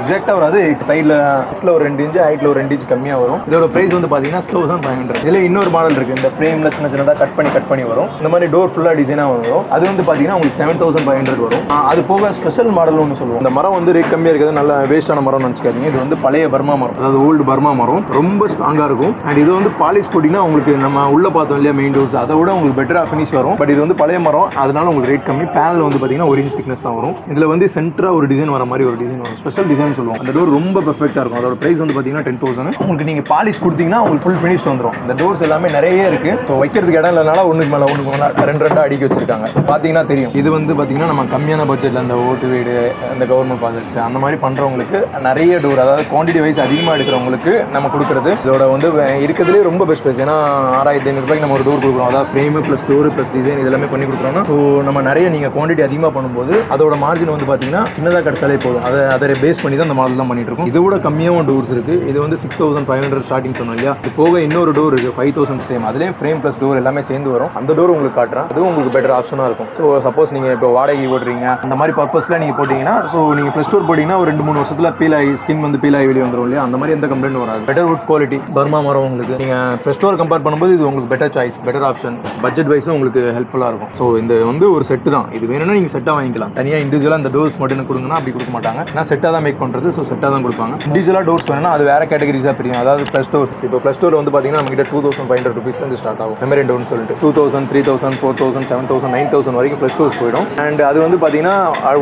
எக்ஸாக்டாக வராது. சைடில் ஹைட்டில் ஒரு ரெண்டு இன்ச்சு ஹைட்டில் ஒரு ரெண்டு இன்ச்சு கம்மியாக வரும். இதோட ப்ரைஸ் வந்து பார்த்தீங்கன்னா தௌசண்ட் ஃபைவ் ஹண்ட்ரட் இதில் இன்னொரு மாடல் இருக்கு. இந்த ஃப்ரேமில் சின்ன சின்னதாக கட் பண்ணி கட் பண்ணி வரும். இந்த மாதிரி டோர் ஃபுல்லாக டிசைனாக வரும். அது வந்து பார்த்தீங்கன்னா உங்களுக்கு செவன் தௌசண்ட் ஃபைவ் ஹண்ட்ரட் வரும். அது போக ஸ்பெஷல் மாடல் ஒன்று சொல்லுவோம். இந்த மரம் வந்து ரேட் கம்மியாக இருக்கிறது நல்ல வேஸ்டான மரம்னு நினச்சிக்காதீங்க. இது வந்து பழைய பர்மா மரம். அதாவது ஓல்டு பர்மா மரம். ரொம்ப ஸ்ட்ராங்காக இருக்கும். அண்ட் இது வந்து பாலிஷ் போட்டிங்கன்னா உங்களுக்கு நம்ம உள்ள பார்த்தோம் இல்லையா மெயின் டோர்ஸ் அதை விட உங்களுக்கு பெட்டராக ஃபினிஷ் வரும். பட் இது வந்து பழைய மரம். அதனால உங்களுக்கு ரேட் கம்மி. பேனல் வந்து பார்த்தீங்கன்னா ஒரு இன்ச் திக்னஸ் தான் வரும். இதில் வந்து சென்டராக ஒரு டிசைன் வர மாதிரி ஒரு டிசைன் வரும். ஸ்பெஷல் டிசைன் சொல்லுவோம். அந்த டோர் ரொம்ப பெர்ஃபெக்ட்டாக இருக்கும். அதோட ப்ரைஸ் வந்து பார்த்தீங்கன்னா டென் தௌசண்ட் உங்களுக்கு நீங்கள் பாலிஷ் கொடுத்தீங்கன்னா உங்களுக்கு ஃபுல் ஃபினிஷ் வந்துடும் இந்த டோர்ஸ் எல்லாமே நிறைய இருக்கு. ஸோ வைக்கிறதுக்கு இடம் இல்லைனால ஒன்றுக்கு மேலே ஒன்றுக்கு மேலே ரெண்டு ரெண்டாக அடிக்க வச்சிருக்காங்க. பார்த்தீங்கன்னா தெரியும். இது வந்து பார்த்தீங்கன்னா நம்ம கம்மியான பட்ஜெட்டில் அந்த ஓட்டு வீடு அந்த கவர்மெண்ட் ப்ராஜெக்ட்ஸ் அந்த மாதிரி பண்ணுறவங்களுக்கு நிறைய டோர் அதாவது குவான்டிட்டி வைஸ் அதிகமாக எடுக்கிறவங்களுக்கு நம்ம கொடுக்குறது. இதோட வந்து இருக்கிறதுலே ரொம்ப பெஸ்ட் ப்ரைஸ் ஏன்னா ஆறாயிரத்தி ஐநூறுபாய்க்கு நம்ம ஒரு டோர் கொடுக்குறோம். அதாவது frame plus door plus design இதெல்லாமே பண்ணி கொடுக்குறோம்னா ஸோ நம்ம நிறைய நீங்கள் குவான்டிட்டி அதிகமாக பண்ணும்போது அதோட மார்ஜின் வந்து பார்த்தீங்கன்னா சின்னதாக கிடைச்சாலே போதும். அதை அதை பேஸ் பண்ணி தான் அந்த மாடல்லாம் பண்ணிட்டு இருக்கோம். இதோட கம்மியாகவும் டோர்ஸ் இருக்குது இது வந்து six thousand five hundred starting சொன்னோம் இல்லையா? இது போக இன்னொரு டோர் இருக்கு. ஃபைவ் தௌசண்ட் சேம் அதுலேயே ஃப்ரேம் ப்ளஸ் டோர் எல்லாமே சேர்ந்து வரும். அந்த டோர் உங்களுக்கு காட்டுறேன். அதுவும் உங்களுக்கு பெட்டர் ஆப்ஷனாக இருக்கும். ஸோ சப்போஸ் நீங்கள் இப்போ வாடகை ஓடுறீங்க அந்த மாதிரி பர்பஸ்ல நீங்கள் போட்டிங்கன்னா ஸோ நீங்கள் ஃப்ரெஷ் டோர் போட்டிங்கன்னா ஒரு ரெண்டு மூணு வருஷத்தில் பீல் ஆகி ஸ்கின் வந்து பீல் ஆகி வெளியே வந்துடும் இல்லையா? அந்த மாதிரி எந்த கம்ப்ளைண்ட் வராது. பெட்டர் வுட் குவாலிட்டி பர்மா மரம் உங்களுக்கு. நீங்கள் ஃப்ரெஷ் டோர் கம்பேர் பண்ணும்போது இது உங்களுக்கு better choice better option budget வைஸும் உங்களுக்கு ஹெல்ப்ஃபுல்லாக இருக்கும். ஸோ இந்த வந்து ஒரு செட்டு தான். இது வேணும்னா நீங்கள் செட்டாக வாங்கிக்கலாம். தனியாக இண்டிவிஜுவலாக இந்த டோர்ஸ் மட்டும் கொடுங்கன்னா அப்படி கொடுக்க மாட்டாங்க. நான் செட்டாக தான் மேக் பண்ணுறது ஸோ செட்டாக தான் கொடுப்பாங்க. இண்டிவிஜுவலாக டோர்ஸ் வேணும்னா அது வேறு கேட்டகரிஸாக பிரியும். அதாவது ப்ளஸ் டோர்ஸ் இப்போ ப்ளஸ் டோர் வந்து பார்த்தீங்கன்னா நம்மகிட்ட two two thousand five hundred ருபீஸ்லேருந்து start ஆகும். மெமரி டோர்னு சொல்லிட்டு. Two thousand three thousand four thousand seven thousand nine thousand வரைக்கும் ப்ளஸ் டூஸ் போயிடும். அண்ட் அது வந்து பார்த்தீங்கன்னா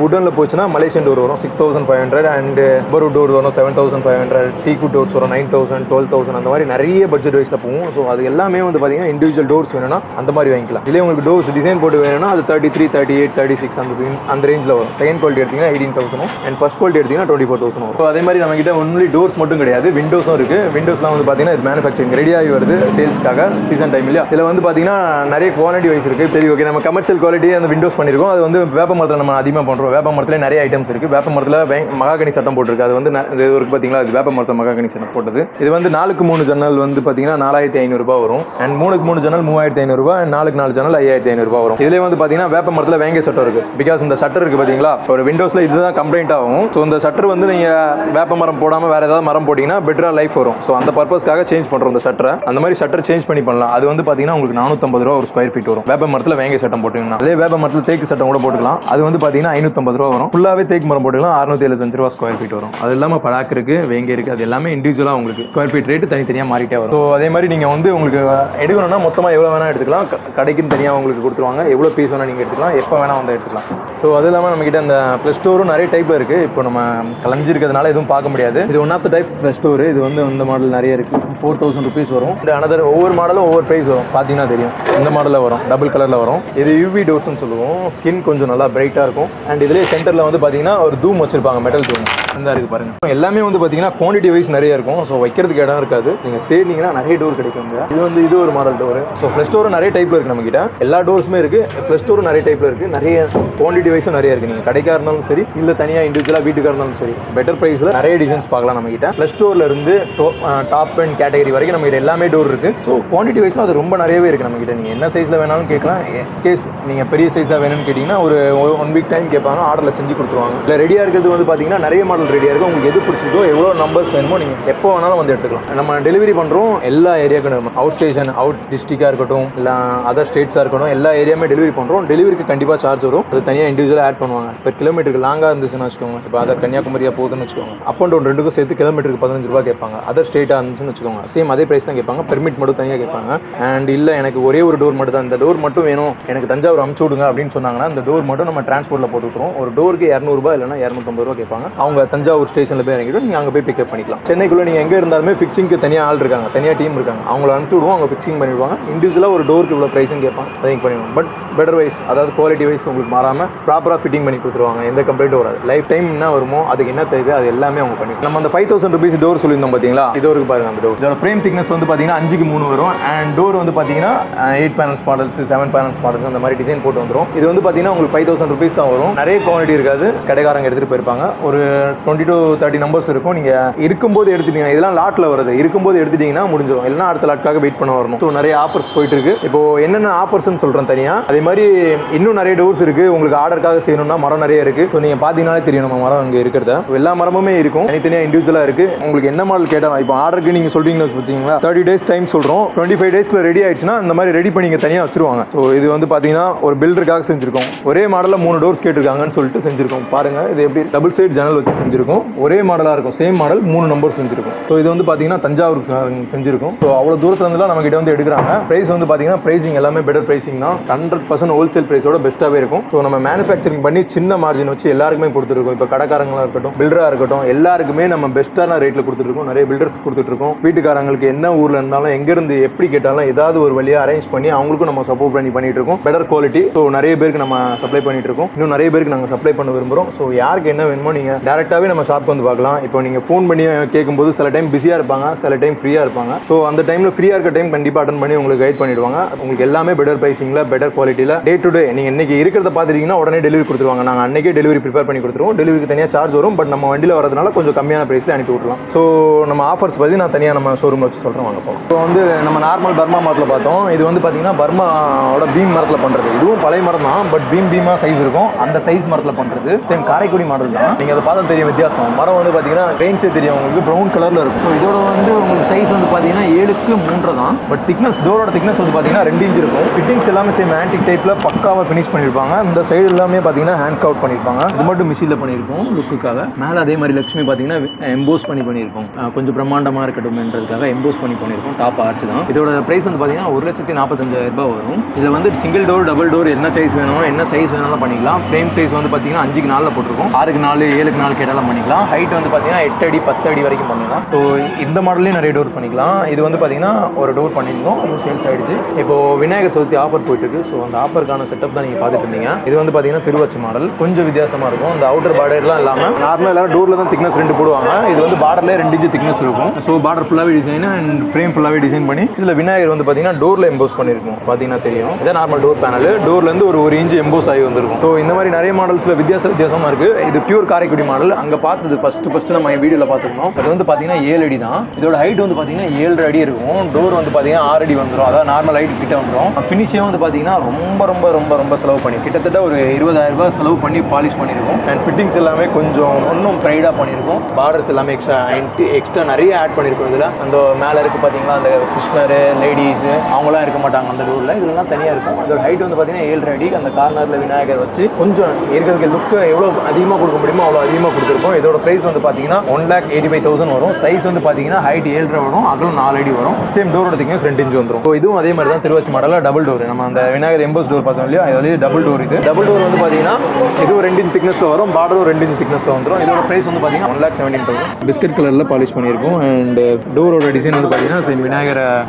உடனில் போச்சுன்னா மலேசியன் டோர் வரும். Six thousand five hundred and பரூ door வரும். Seven thousand five hundred teak doors வரும். நைன் தௌசண்ட் டுவெல் தௌசண்ட் அந்த மாதிரி நிறைய பட்ஜெட் வைஸில் போகும். ஸோ அது எல்லாமே வந்து பார்த்தீங்கன்னா இண்டிவிஜுவல் டோர்ஸ் வேணும்னா அந்த மாதிரி வாங்கிக்கலாம். இதே உங்களுக்கு டோர்ஸ் டிசைன் போட்டு வேணும்னா அது thirty three thirty eight thirty six அந்த அந்த ரேஞ்சில் வரும். செகண்ட் குவாலிட்டி எடுத்தீங்கன்னா eighteen thousand and first quality எடுத்தீங்கன்னா டுவெண்ட்டி ஃபோர் தௌசண்ட் வரும் அதே மாதிரி நம்ம கிட்ட ஒன்லி டோர்ஸ் மட்டும் கிடையாது. விண்டோஸும் இருக்குது விண்டோஸ்லாம் வந்து பார்த்தீங்கன்னா இது மேனுஃபேக்சரிங் ரெடி ஆகி வருது. சேல்ஸ்க்காக சீசன் டைம் இல்லையா? இதில் வந்து பார்த்தீங்கன்னா நிறைய குவாலிட்டி வைஸ் இருக்குது சரி ஓகே நம்ம கமர்ஷியல் குவாலிட்டி அந்த விண்டோஸ் பண்ணியிருக்கோம் அது வந்து வேப்ப மரத்தில் நம்ம அதிகமாக பண்ணுறோம் வேப்ப மரத்தில் நிறைய ஐட்டம்ஸ் இருக்குது வேப்ப மரத்தில் மகாகனி சட்டம் போட்டிருக்கு. அது வந்து இது இருக்கு பார்த்தீங்களா இது வேப்ப மரத்தில் மகாகனி சட்டம் போட்டது. இது வந்து நாலுக்கு மூணு ஜன்னல் வந்து பார்த்தீங்கன்னா நாலாயிரத்தி ஐநூறுரூபா வரும். அண்ட் மூணுக்கு மூணு ஜன்னல் மூவாயிரத்தி ஐநூறுரூபா அண்ட் நாலுக்கு நாலு ஜன்னல் ஐயாயிரத்தி ஐநூறுரூபா வரும். இதுலேயே வந்து பார்த்தீங்கன்னா வேப்ப மரத்தில் வேங்க சட்டம் இருக்குது பிகாஸ் இந்த சட்டர் இருக்குது பார்த்தீங்களா ஒரு விண்டோஸில் இதுதான் கம்ப்ளைண்ட் ஆகும். ஸோ இந்த சட்டர் வந்து நீங்கள் வேப்ப மரம் போடாமல் வேறு ஏதாவது மரம் போட்டிங்கன்னா பெட்டராக லைஃப் வரும். ஸோ அந்த பர்பஸ்க்காக சேஞ்ச் பண்ணுறோம் இந்த சட்டரை அந்த மாதிரி ஷட்டர் சேஞ்ச் பண்ணி பண்ணலாம். அது வந்து பார்த்தீங்கன்னா உங்களுக்கு நானூற்றம்பது ரூபா ஒரு ஸ்கொயர் ஃபீட் வரும். வேப்ப மரத்தில் வேங்க சட்டம் போட்டுக்கலாம் அதே வேப்ப மரத்தில் தேக்கு சட்டம் கூட போட்டுக்கலாம். அது வந்து பார்த்தீங்கன்னா ஐநூற்றம்பது ரூபா வரும். ஃபுல்லாகவே தேக்கு மரம் போட்டுக்கலாம் அறுநூத்தி எழுபத்தஞ்சு ரூபா ஸ்கொயர் ஃபீட் வரும். அது இல்லாமல் பழாக்கு இருக்கு வேங்க இருக்குது அது எல்லாமே இண்டிவிஜுவலாக உங்களுக்கு ஸ்கொயர் ஃபீட் ரேட்டு தனித்தனியாக மாறிட்டே வரும். ஸோ அதே மாதிரி நீங்கள் வந்து உங்களுக்கு எடுக்கணும்னா மொத்தமாக எவ்வளோ வேணால் எடுத்துக்கலாம். கடைக்குன்னு தனியாக உங்களுக்கு கொடுத்துருவாங்க. எவ்வளோ பீஸ் வேணால் நீங்கள் எடுத்துக்கலாம். எப்போ வேணால் வந்து எடுத்துக்கலாம். ஸோ அது இல்லாமல் நம்மக்கிட்ட அந்த ப்ளஸ் ஸ்டோரும் நிறைய டைப் இருக்குது இப்போ நம்ம கலைஞ்சிருக்கிறதுனால எதுவும் பார்க்க முடியாது. இது one of the type plus store இது வந்து இந்த மாடல் நிறைய இருக்குது ஃபோர் தௌசண்ட் ருபீஸ் வரும். இந்த அதில் ஒவ்வொரு மாடலும் ஒவ்வொரு ப்ரைஸ் வரும். பார்த்தீங்கன்னா தெரியும். இந்த மாடலில் வரும். டபுள் கலரில் வரும். இது யூவி டோர்ஸ்னு சொல்லுவோம். ஸ்கின் கொஞ்சம் நல்லா பிரைட்டாக இருக்கும். அண்ட் இதுலேயே சென்டரில் வந்து பார்த்தீங்கன்னா ஒரு தூம் வச்சிருப்பாங்க மெட்டல் தூம். இந்த இருக்குது பாருங்கள் எல்லாமே வந்து பார்த்தீங்கன்னா குவான்டிட்டி வைஸ் நிறைய இருக்கும். ஸோ வைக்கிறதுக்கு இடம் இருக்காது. நீங்கள் தேடினீங்கன்னா நிறைய டோர் கிடைக்கும் இது வந்து இது ஒரு model door so flush door நிறைய டைப்பில் இருக்குது நம்மக்கிட்ட எல்லா டோர்ஸுமே இருக்குது ஃப்ளஷ் டோரும் நிறைய டைப்பில் இருக்குது நிறைய குவான்டிட்டி வைஸும் நிறைய இருக்குது நீங்கள் கடைக்காக இருந்தாலும் சரி இல்லை தனியாக இண்டிவிஜுவலாக வீட்டுக்காக இருந்தாலும் சரி பெட்டர் ப்ரைஸில் நிறைய டிசைன்ஸ் பார்க்கலாம் நம்மகிட்ட. ஃப்ளஷ் டோரில் இருந்து டாப் அண்ட் கேட்டகரி வரைக்கும் நம்மகிட்ட எல்லாமே டோர் இருக்குது ஸோ குவான்டிட்டி வைஸும் அது ரொம்ப நிறையவே இருக்குது நம்மக்கிட்ட நீங்கள் என்ன சைஸில் வேணாலும் கேட்கலாம். கேஸ் நீங்கள் பெரிய சைஸ் தான் வேணும்னு கேட்டிங்கன்னா ஒரு ஒன் வீக் டைம் கேட்பாங்க ஆர்டரில் செஞ்சு கொடுத்துருவாங்க. இல்லை ரெடியாக இருக்கிறது வந்து பார்த்தீங்கன்னா நிறைய மாடல் ரெடியாக இருக்கும் உங்களுக்கு எது பிடிச்சிருக்கோ எவ்வளோ நம்பர்ஸ் வேணுமோ நீங்கள் எப்போ வேணாலும் வந்து எடுத்துக்கலாம். நம்ம டெலிவரி பண்ணுறோம் எல்லா ஏரியாவுக்கும் அவுட் ஸ்டேஷன் அவுட் டிஸ்ட்ரிக்டாக இருக்கட்டும் இல்லை அதர் ஸ்டேட்ஸாக இருக்கட்டும் எல்லா ஏரியாவுமே டெலிவரி பண்ணுறோம் டெலிவரிக்கு கண்டிப்பாக சார்ஜ் வரும். அது தனியாக இண்டிவிஜுவலாக ஆட் பண்ணுவாங்க. இப்போ கிலோமீட்டருக்கு லாங்காக இருந்துச்சுன்னு வச்சுக்கோங்க. இப்போ அதர் கன்னியாகுமரியாக போகுதுன்னு வச்சுக்கோங்க. அப் அண்ட் டவுன் ரெண்டுக்கும் சேர்த்து கிலோமீட்டருக்கு பதினஞ்சு ரூபா கேட்பாங்க. அதர் ஸ்டேட்டாக இருந்துச்சுன்னு வச்சுக்கோங்க. சேம் அதே ப்ரைஸ் தான் கேட்பாங்க. பெர்மிட் மட்டும் தனியாக கேட்பாங்க. அண்ட் இல்லை எனக்கு ஒரே ஒரு டோர் மட்டும் தான் இந்த டோர் மட்டும் வேணும். எனக்கு தஞ்சாவூர் அமுச்சு விடுங்க அப்படின்னு சொன்னாங்கன்னா இந்த டோர் மட்டும் நம்ம டிரான்ஸ்போர்ட்டில் போட்டுக்கிறோம் ஒரு டோருக்கு இரநூறுபா இல்லைனா இரநூத்தம்பது ரூபா கேட்பாங்க. அவங்க தஞ்சாவூர் ஸ்டேஷனில் போய் இறங்கிட்டு நீங்கள் அங்கே போய் பிக்கப் பண்ணிக்கலாம். சென்னைக்குள்ளே நீங்கள் எங்கே இருந்தாலுமே ஃபிக்ஸிங்க்கு தனியாக ஆள் இருக்காங்க. தனியாக டீம் இருக்காங்க. அவங்கள அனுப்பிச்சு விடுவோம். அவங்க ஃபிக்ஸிங் பண்ணிடுவாங்க. இண்டிவிஜுவலாக ஒரு டோருக்கு இவ்வளோ ப்ரைஸும் கேட்பாங்க. அதை பண்ணிடுவோம் பட் பெட்டர் வைஸ் அதாவது குவாலிட்டி வைஸ் உங்களுக்கு மாறாமல் ப்ராப்பராக ஃபிட்டிங் பண்ணி கொடுத்துருவாங்க. எந்த கம்ப்ளைண்ட்டும் வராது. லைஃப் டைம் என்ன வருமோ அதுக்கு என்ன தேவை அது எல்லாமே அவங்க பண்ணி நம்ம அந்த ஃபைவ் தௌசண்ட் ருபீஸ் டோர் சொல்லியிருந்தோம் பார்த்தீங்களா இது ஒரு பாருங்க அந்த டோர் இதோட ஃப்ரேம் திக்னஸ் வந்து பார்த்தீங்கன்னா அஞ்சுக்கு மூணு வரும். அண்ட் டோர் வந்து பார்த்தீங்கன்னா eight panels models seven panels models அந்த மாதிரி டிசைன் போட்டு வந்துடும் இது வந்து பார்த்தீங்கன்னா உங்களுக்கு ஃபைவ் தௌசண்ட் ருபீஸ் தான் வரும். நிறைய குவாலிட்டி இருக்காது. கடைக்காரங்க எடுத்துகிட்டு போயிருப்பாங்க. ஒரு டுவெண்ட்டி டு தேர்ட்டி நம்பர்ஸ் இருக்கும். நீங்கள் இருக்கும்போது எடுத்துட்டீங்கன்னா இதெல்லாம் லாட்டில் வருது. இருக்கும்போது எடுத்துட்டீங்கன்னா முடிஞ்சிடும் இல்லைனா அடுத்த லாட்காக வெயிட் பண்ண வரணும். ஸோ நிறைய ஆஃபர்ஸ் போயிட்டு இருக்கு. இப்போ என்னென்ன ஆஃபர்ஸ்னு சொல்கிறேன் தனியாக அதே மாதிரி இன்னும் நிறைய டோர்ஸ் இருக்கு. உங்களுக்கு ஆர்டருக்காக செய்யணும்னா மரம் நிறைய இருக்கு. ஸோ நீங்கள் பார்த்தீங்கன்னாலே தெரியும் நம்ம மரம் இங்கே இருக்கிறத. எல்லா மரமுமே இருக்கும். தனித்தனியாக இண்டிவிஜுவலாக இருக்கு. உங்களுக்கு என்ன மாடல் கேட்டால் இப்போ ஆர்டருக்கு நீங்கள் சொல்றீங்கன்னு வச்சுங்களா தேர்ட்டி டேஸ் டைம் சொல்கிறோம் டுவெண்ட்டி ஃபைவ் டேஸ்க்குள்ள ரெடி ஆயிடுச்சுன்னா இந்த மாதிரி ரெடி பண்ணி இங்கே தனியாக வச்சிருவாங்க. ஸோ இது வந்து பார்த்தீங்கன்னா ஒரு பில்டருக்காக செஞ்சிருக்கோம். ஒரே மாடலில் மூணு டோர்ஸ் கேட்டிருக்காங்கன்னு சொல்லிட்டு செஞ்சிருக்கோம். பாருங்க இது எப்படி டபுள் சைடு ஜன்னல் வச்சு செஞ்சிருக்கோம். ஒரே மாடலாக இருக்கும். சேம் மாடல் மூணு நம்பர் செஞ்சிருக்கும். ஸோ இது வந்து பார்த்தீங்கன்னா தஞ்சாவூருக்கு ச- செஞ்சிருக்கும். ஸோ அவ்வளோ தூரத்துலேருந்துலாம் நம்ம கிட்ட வந்து எடுக்கிறாங்க. ப்ரைஸ் வந்து பார்த்தீங்கன்னா ப்ரைசிங் எல்லாமே பெட்டர் ப்ரைசிங் தான். ஹண்ட்ரட் பர்சன்ட் ஹோல்சேல் ப்ரைஸோட பெஸ்ட்டாகவே இருக்கும். ஸோ நம்ம மேனுஃபேக்சரிங் பண்ணி சின்ன மார்ஜின் வச்சு எல்லாருக்குமே கொடுத்துருக்கோம். இப்போ கடைக்காரங்களா இருக்கட்டும் பில்டராக இருக்கட்டும் எல்லாருக்குமே நம்ம பெஸ்ட்டான ரேட்டில் கொடுத்துருக்கோம் நிறைய பில்டர்ஸ் கொடுத்துட்ருக்கோம் வீட்டுக்காரங்களுக்கு என்ன ஊரில் இருந்தாலும் எங்கேருந்து எப்படி கேட்டாலும் ஏதாவது ஒரு வழியாக அரேஞ்ச் பண்ணி அவங்களுக்கும் நம்ம சப்போர்ட் பண்ணி பண்ணிட்டு இருக்கோம் பெட்டர் குவாலிட்டி ஸோ நிறைய பேருக்கு நம்ம சப்ளை பண்ணிட்டு இருக்கோம் இன்னும் நிறைய பேருக்கு நாங்கள் சப்ளை பண்ண விரும்புகிறோம் ஸோ யாருக்கு என்ன வேணுமோ நீங்கள் டேரெக்டாகவே நம்ம ஷாப் வந்து பார்க்கலாம். இப்போ நீங்கள் ஃபோன் பண்ணி கேட்கும்போது சில டைம் பிஸியாக இருப்பாங்க சில டைம் ஃப்ரீயாக இருப்பாங்க. ஸோ அந்த டைமில் ஃப்ரீயாக இருக்க டைம் கண்டிப்பாக அட்டன் பண்ணி உங்களுக்கு கைட் பண்ணிடுவாங்க. உங்களுக்கு எல்லாமே பெட்டர் ப்ரைசிங்கில் பெட்டர் குவாலிட்டியில் டே டு டே நீங்கள் இன்றைக்கி இருக்கிறத பார்த்துட்டீங்கன்னா உடனே டெலிவரி கொடுத்துருவாங்க. நாங்கள் அன்றைக்கே டெலிவரி ப்ரிப்பேர் பண்ணி கொடுத்துருவோம். டெலிவரிக்கு தனியாக சார்ஜ் வரும். பட் நம்ம வண்டியில் வரதுனால கொஞ்சம் கம்மியான ப்ரைஸில் அனுப்பி விட்றலாம் ஸோ நம்ம ஆஃபர்ஸ் பற்றி நான் தனியாக நம்ம ஷோரூமில் வச்சு சொல்கிறேன் வாங்க போகலாம் இப்போ வந்து நம்ம நார்மல் பர்மா மரத்தில் பார்த்தோம். இது வந்து பார்த்தீங்கன்னா பர்மாவோட பீம் மரத்தில் பண்ணுறது இதுவும் பழைய மரம் தான் பட் பீம் பீமாக சைஸ் இருக்கும். அந்த சைஸ் மரத்தில் பண்ணுறது சேம் காரைக்குடி மாடல் தான். நீங்கள் அதை பார்த்தா தெரியும் வித்தியாசம். மரம் வந்து பார்த்தீங்கன்னா ரேஞ்சே தெரியும். உங்களுக்கு ப்ரௌன் கலரில் இருக்கும். ஸோ இதோட வந்து உங்களுக்கு சைஸ் வந்து பார்த்தீங்கன்னா ஏழுக்கு மூன்று தான். பட் திக்னஸ் டோரோட திக்னஸ் வந்து பார்த்தீங்கன்னா ரெண்டு இன்ச் இருக்கும். ஃபிட்டிங்ஸ் எல்லாமே சேம் ஆன்டிக் டைப்பில் பக்காவாக ஃபினிஷ் பண்ணியிருப்பாங்க இந்த சைடு எல்லாமே பார்த்தீங்கன்னா ஹேண்ட் கவுட் பண்ணியிருப்பாங்க இது மட்டும் மிஷினில் பண்ணியிருக்கோம் லுக்குக்காக மேலே அதே மாதிரி லக்ஷ்மி பார்த்தீங்கன்னா எம்போஸ் பண்ணி பண்ணியிருக்கோம் கொஞ்சம் பிரம்மாண்டமாக இருக்கட்டும்ன்றதுக்காக எம்போஸ் பண்ணி பண்ணியிருக்கோம் டாப் ஆர்ச் தான் இதோட ப்ரைஸ் வந்து பார்த்தீங்கன்னா ஒரு லட்சத்தி நாற்பத்தஞ்சாயிரம் ரூபாய் வரும். இதில் வந்து சிங்கிள் டோர் டபுள் டோர் என்ன சைஸ் வேணும் என்ன சைஸ் வேணாலும் பண்ணிக்கலாம். ஃப்ரேம் சைஸ் வந்து பார்த்தீங்கன்னா அஞ்சுக்கு நாளில் போட்டிருக்கும். ஆறுக்கு நாலு ஏழுக்கு நாலு கேட்டாலும் பண்ணிக்கலாம். ஹைட் வந்து பார்த்தீங்கன்னா எட்டு அடி பத்து அடி வரைக்கும் பண்ணிக்கலாம். ஸோ இந்த மாடல்லையும் நிறைய டோர் பண்ணிக்கலாம். இது வந்து பார்த்தீங்கன்னா ஒரு டோர் பண்ணியிருந்தோம். அதுவும் சேல்ஸ் ஆயிடுச்சு. இப்போ விநாயகர் சதுர்த்தி ஆஃபர் போயிட்டுருக்கு. ஸோ அந்த ஆஃபருக்கான செட்டப் தான் நீங்கள் பார்த்துட்டு இருந்தீங்க. இது வந்து பார்த்தீங்கன்னா திருவச்சு மாடல் கொஞ்சம் வித்தியாசமாக இருக்கும். இந்த அவுட்டர் பார்டர்லாம் இல்லாமல் நார்மலாக எல்லாரும் டோரில் தான் திக்னஸ் ரெண்டு போடுவாங்க. இது வந்து பார்டர்லேயே ரெண்டு இன்ச்சு திக்னஸ் இருக்கும். ஸோ பார்டர் ஃபுல்லாகவே டிசைன் அண்ட் ஃப்ரேம் ஃபுல்லாகவே டிசைன் பண்ணி இதில் விநாயகர் வந்து பார்த்தீங்கன்னா டோரில் எம்போஸ் பண்ணியிருக்கும் பார்த்தீங்கன்னா தெரியும். இதான் நார்மல் டோர் பேனல் டோர்லேருந்து ஒரு ஒரு இன்ச்சு எம்போஸ் ஆகி வந்திருக்கும். ஸோ இந்த மாதிரி நிறைய மாடல்ஸில் வித்தியாச வித்தியாசமாக இருக்குது இது பியூர் காரைக்குடி மாடல் அங்கே பார்த்தது ஃபஸ்ட்டு ஃபஸ்ட்டு நம்ம வீடியோவில் பார்த்துருக்கோம் அது வந்து பார்த்தீங்கன்னா ஏழு அடி தான். இதோட ஹைட் வந்து பார்த்தீங்கன்னா ஏழு அடி இருக்கும். டோர் வந்து பார்த்தீங்கன்னா ஆறு அடி வந்துடும் அதாவது நார்மல் ஹைட் கிட்ட வந்துடும் ஃபினிஷே வந்து பார்த்தீங்கன்னா ரொம்ப ரொம்ப ரொம்ப ரொம்ப செலவு பண்ணி கிட்டத்தட்ட ஒரு இருபதாயிரம் ரூபாய் செலவு பண்ணி பாலிஷ் பண்ணியிருக்கோம் அண்ட் ஃபிட்டிங்ஸ் எல்லாமே கொஞ்சம் இன்னும் ப்ரைடாக பண்ணியிருக்கோம் பார்டர்ஸ் எல்லாமே எக்ஸ்ட்ரா எக்ஸ்ட்ரா நிறைய ஆட் பண்ணியிருக்கோம் இதில். அந்த மேலே இருக்குது பார்த்தீங்களா அந்த அந்த கிருஷ்ணர் லேடிஸு அவங்களாம் இருக்க மாட்டாங்க அந்த டூரில் இதெல்லாம் தனியாக இருக்கும். இதோட ஹைட் வந்து பார்த்தீங்கன்னா ஏழரை அடி. அந்த கார்னரில் விநாயகர் வச்சு கொஞ்சம் இருக்கிறதுக்கு லுக்கு எவ்வளோ அதிகமாக கொடுக்க முடியுமோ அவ்வளோ அதிகமாக கொடுத்துருக்கோம் இதோட ப்ரைஸ் வந்து பார்த்தீங்கன்னா one lakh eighty five thousand வரும். சைஸ் வந்து பார்த்தீங்கன்னா ஹைட் ஏழரை வரும். அகலம் நாலு அடி வரும். சேம் டோரோட திக்னஸ் ரெண்டு இன்ச் வந்துடும் ஸோ இதுவும் அதே மாதிரி தான் திருவச்சி மாடலில் டபுள் டோர் நம்ம அந்த விநாயகர் எம்போஸ் டோர் பார்த்தோம் இல்லையா? அது டபுள் டோர் இது. டபுள் டோர் வந்து பார்த்தீங்கன்னா இதுவும் ரெண்டு இன்ச் திக்னஸில் வரும். பார்டரும் ரெண்டு இன்ச் திக்னஸில் வந்துடும் இதோட ப்ரைஸ் வந்து பார்த்தீங்கன்னா one lakh seventeen thousand biscuit கலரில் பாலிஷ் பண்ணியிருக்கோம். அண்ட் டோரோட டிசைன் வந்து பார்த்தீங்கன்னா சேம் விநாயகர்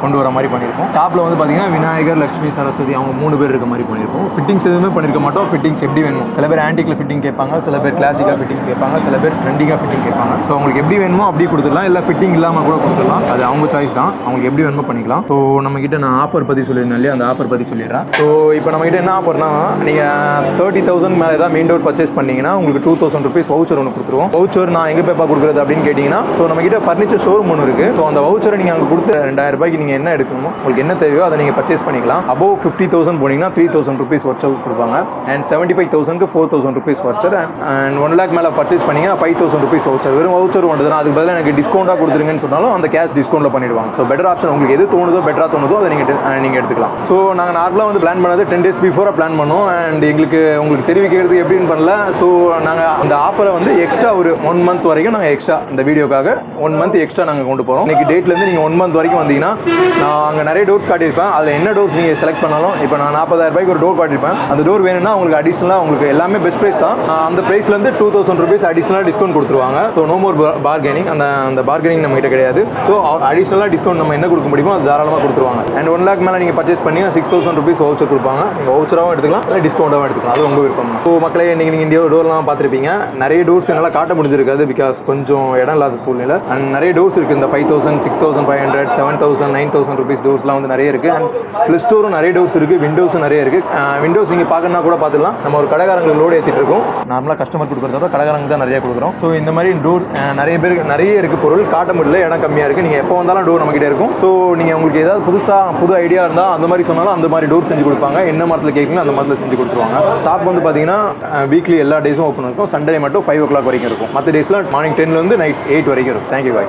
கொண்டு வர மாதிரி பண்ணியிருக்கோம். டாப்பில் வந்து பார்த்தீங்கன்னா விநாயகர் லட்சுமி சரஸ்வதி அவங்க மூணு பேர் இருக்க மாதிரி பண்ணியிருக்கோம். ஃபிட்டிங்ஸ் எதுவுமே பண்ணியிருக்க மாட்டோம். ஃபிட்டிங்ஸ் எப்படி வேணும். சில பேர் ஆன்டிக்கில் ஃபிட்டிங் கேட்பாங்க சில பேர் கிளாசிக்காக ஃபிட்டிங் கேட்பாங்க சில பேர் ட்ரெண்டிங்காக ஃபிட்டிங் கேட்பாங்க. ஸோ அவங்களுக்கு எப்படி வேணுமோ அப்படி கொடுத்துடலாம். இல்லை ஃபிட்டிங் இல்லாமல் கூட கொடுத்துடலாம். அது அவங்க சாய்ஸ் தான். அவங்களுக்கு எப்படி வேணுமோ பண்ணிக்கலாம். ஸோ நம்ம கிட்ட நான் ஆஃபர் பற்றி சொல்லியிருந்தேன் இல்லையா? அந்த ஆஃபர் பற்றி சொல்லிடுறேன். ஸோ இப்போ நம்ம கிட்ட என்ன ஆஃபர்னா நீங்கள் தேர்ட்டி தௌசண்ட் மேலே ஏதாவது மெயின் டோர் பர்ச்சேஸ் பண்ணீங்கன்னா உங்களுக்கு டூ தௌசண்ட் ருபீஸ் வவுச்சர் ஒன்று கொடுத்துருவோம். வவுச்சர் நான் எங்கே பேப்பா கொடுக்குறது அப்படின்னு கேட்டிங்கன்னா ஸோ நம்ம கிட்ட ஃபர்னிச்சர் ஷோரூம் ஒன்று இருக்குது ஸோ அந்த வவுச்சரை நீங்கள் அங்கே கொடுத்து ரெண்டாயிரம் ரூபாய்க்கு நீங்கள் என்ன எடுக்கணுமோ உங்களுக்கு என்ன தேவையோ அதை நீங்கள் பர்ச்சேஸ் பண்ணிக்கலாம். அபோவ் ஃபிஃப்டி தௌசண்ட் போனீங்கன்னா த்ரீ தௌசண்ட் ருபீஸ் வச்சர் கொடுப்பாங்க. அண்ட் செவன்ட்டி ஃபைவ் தௌசண்ட்க்கு four thousand rupees voucher and one lakh மேலே பர்ச்சேஸ் பண்ணீங்கன்னா ஃபைவ் தௌசண்ட் ருபீஸ் வச்சர் வெறும் வவுச்சர் ஒன்று அதுக்கு பதிலாக எனக்கு டிஸ்கவுண்ட்டாக கொடுத்துருங்கன்னு சொன்னாலும் அந்த கேஷ் டிஸ்கவுண்ட்டில் பண்ணிடுவாங்க. ஸோ பெட்டர் ஆப்ஷன் உங்களுக்கு எது தோணுதோ பெட்டராக தோணுதோ அதை நீங்கள் நீங்கள் எடுத்துக்கலாம். ஸோ நாங்கள் நார்மலாக வந்து பிளான் பண்ணது டென் டேஸ் பிஃபோராக பிளான் பண்ணோம். அண்ட் எங்களுக்கு உங்களுக்கு தெரிவிக்கிறதுக்கு எப்படின்னு பண்ணல. ஸோ நாங்கள் அந்த ஆஃபரை வந்து எக்ஸ்ட்ரா ஒரு ஒன் மந்த் வரைக்கும் நாங்கள் எக்ஸ்ட்ரா இந்த வீடியோக்காக ஒன் மந்த் எக்ஸ்ட்ரா நாங்கள் கொண்டு போகிறோம் இன்னைக்கு டேட்லேருந்து நீங்கள் ஒன் மந்த் வரைக்கும் வந்தீங்கன்னா நான் அங்கே நிறைய டோர்ஸ் காட்டியிருப்பேன். அதில் என்ன டோர்ஸ் நீங்கள் செலக்ட் பண்ணாலும் இப்போ நான் நாற்பதாயிரம் ரூபாய்க்கு ஒரு டோர் காட்டியிருப்பேன். அந்த டோர் வேணும்னா உங்களுக்கு அடிஷனலாக உங்களுக்கு எல்லாமே பெஸ்ட் ப்ரைஸ் தான். அந்த ப்ரைஸ்லேருந்து டூ தௌசண்ட் ருபீஸ் அடிஷனலாக டிஸ்கவுண்ட் கொடுத்துருவாங்க. ஸோ நோ மோர் பார்கெனிங் அந்த அந்த பார்கெனிங் நம்ம கிட்ட கிடையாது. ஸோ அடிஷனலாக டிஸ்கவுண்ட் நம்ம என்ன கொடுக்க முடியுமோ அது தாராளமாக கொடுத்துருவாங்க. அண்ட் ஒன் லேக் மேலே நீங்கள் பர்ச்சேஸ் பண்ணி சிக்ஸ் தௌசண்ட் ருபீஸ் வவுச்சர் கொடுப்பாங்க. நீங்கள் வவுச்சராகவும் எடுத்துக்கலாம் இல்லை டிஸ்கவுண்ட்டாகவும் எடுத்துக்கலாம். அது உங்கள் விருப்பம் ஸோ மக்களே நீங்கள் நீங்கள் இந்தியா டோர்லாம் பார்த்துருப்பீங்க. நிறைய டோர்ஸ் என்னால் காட்ட முடிஞ்சிருக்காது பிகாஸ் கொஞ்சம் இடம் இல்லாத சூழ்நிலை. அண்ட் நிறைய டோர்ஸ் இருக்குது இந்த five thousand six thousand five hundred seven thousand nine thousand rupees டோர்ஸ்லாம் வந்து நிறைய இருக்குது அண்ட் ப்ளஸ் ஸ்டோரும் நிறைய டோர்ஸ் இருக்குது விண்டோஸும் நிறைய இருக்குது விண்டோஸ் நீங்கள் பார்க்கணுன்னா கூட பார்த்துக்கலாம். நம்ம ஒரு கடைக்காரங்களுக்கு லோடு ஏற்றிட்டு இருக்கோம். நார்மலாக கஸ்டமர் கொடுக்குறத கடைக்காரங்க தான் நிறைய கொடுக்குறோம். ஸோ இந்த மாதிரி டோர் நிறைய பேருக்கு நிறைய இருக்குது பொருள். காட்ட முடியல இடம் கம்மியாக இருக்குது நீங்கள் எப்போ வந்தாலும் டோர் நம்மகிட்ட இருக்கும். ஸோ நீங்கள் உங்களுக்கு ஏதாவது புதுசாக புது ஐடியா இருந்தால் அந்த மாதிரி சொன்னாலும் அந்த மாதிரி டோர் செஞ்சு கொடுப்பாங்க. என்ன மரத்தில் கேட்குங்களோ அந்த மரத்தில் செஞ்சு கொடுத்துருவாங்க. ஷாப் வந்து பார்த்தீங்கன்னா வீக்லி எல்லா டேஸும் ஓப்பன் இருக்கும். சண்டே மட்டும் ஃபைவ் ஓ கிளாக் வரைக்கும் இருக்கும். மற்ற டேஸில் மார்னிங் டென்லேருந்து நைட் எயிட் வரைக்கும் இருக்கும். Thank you bye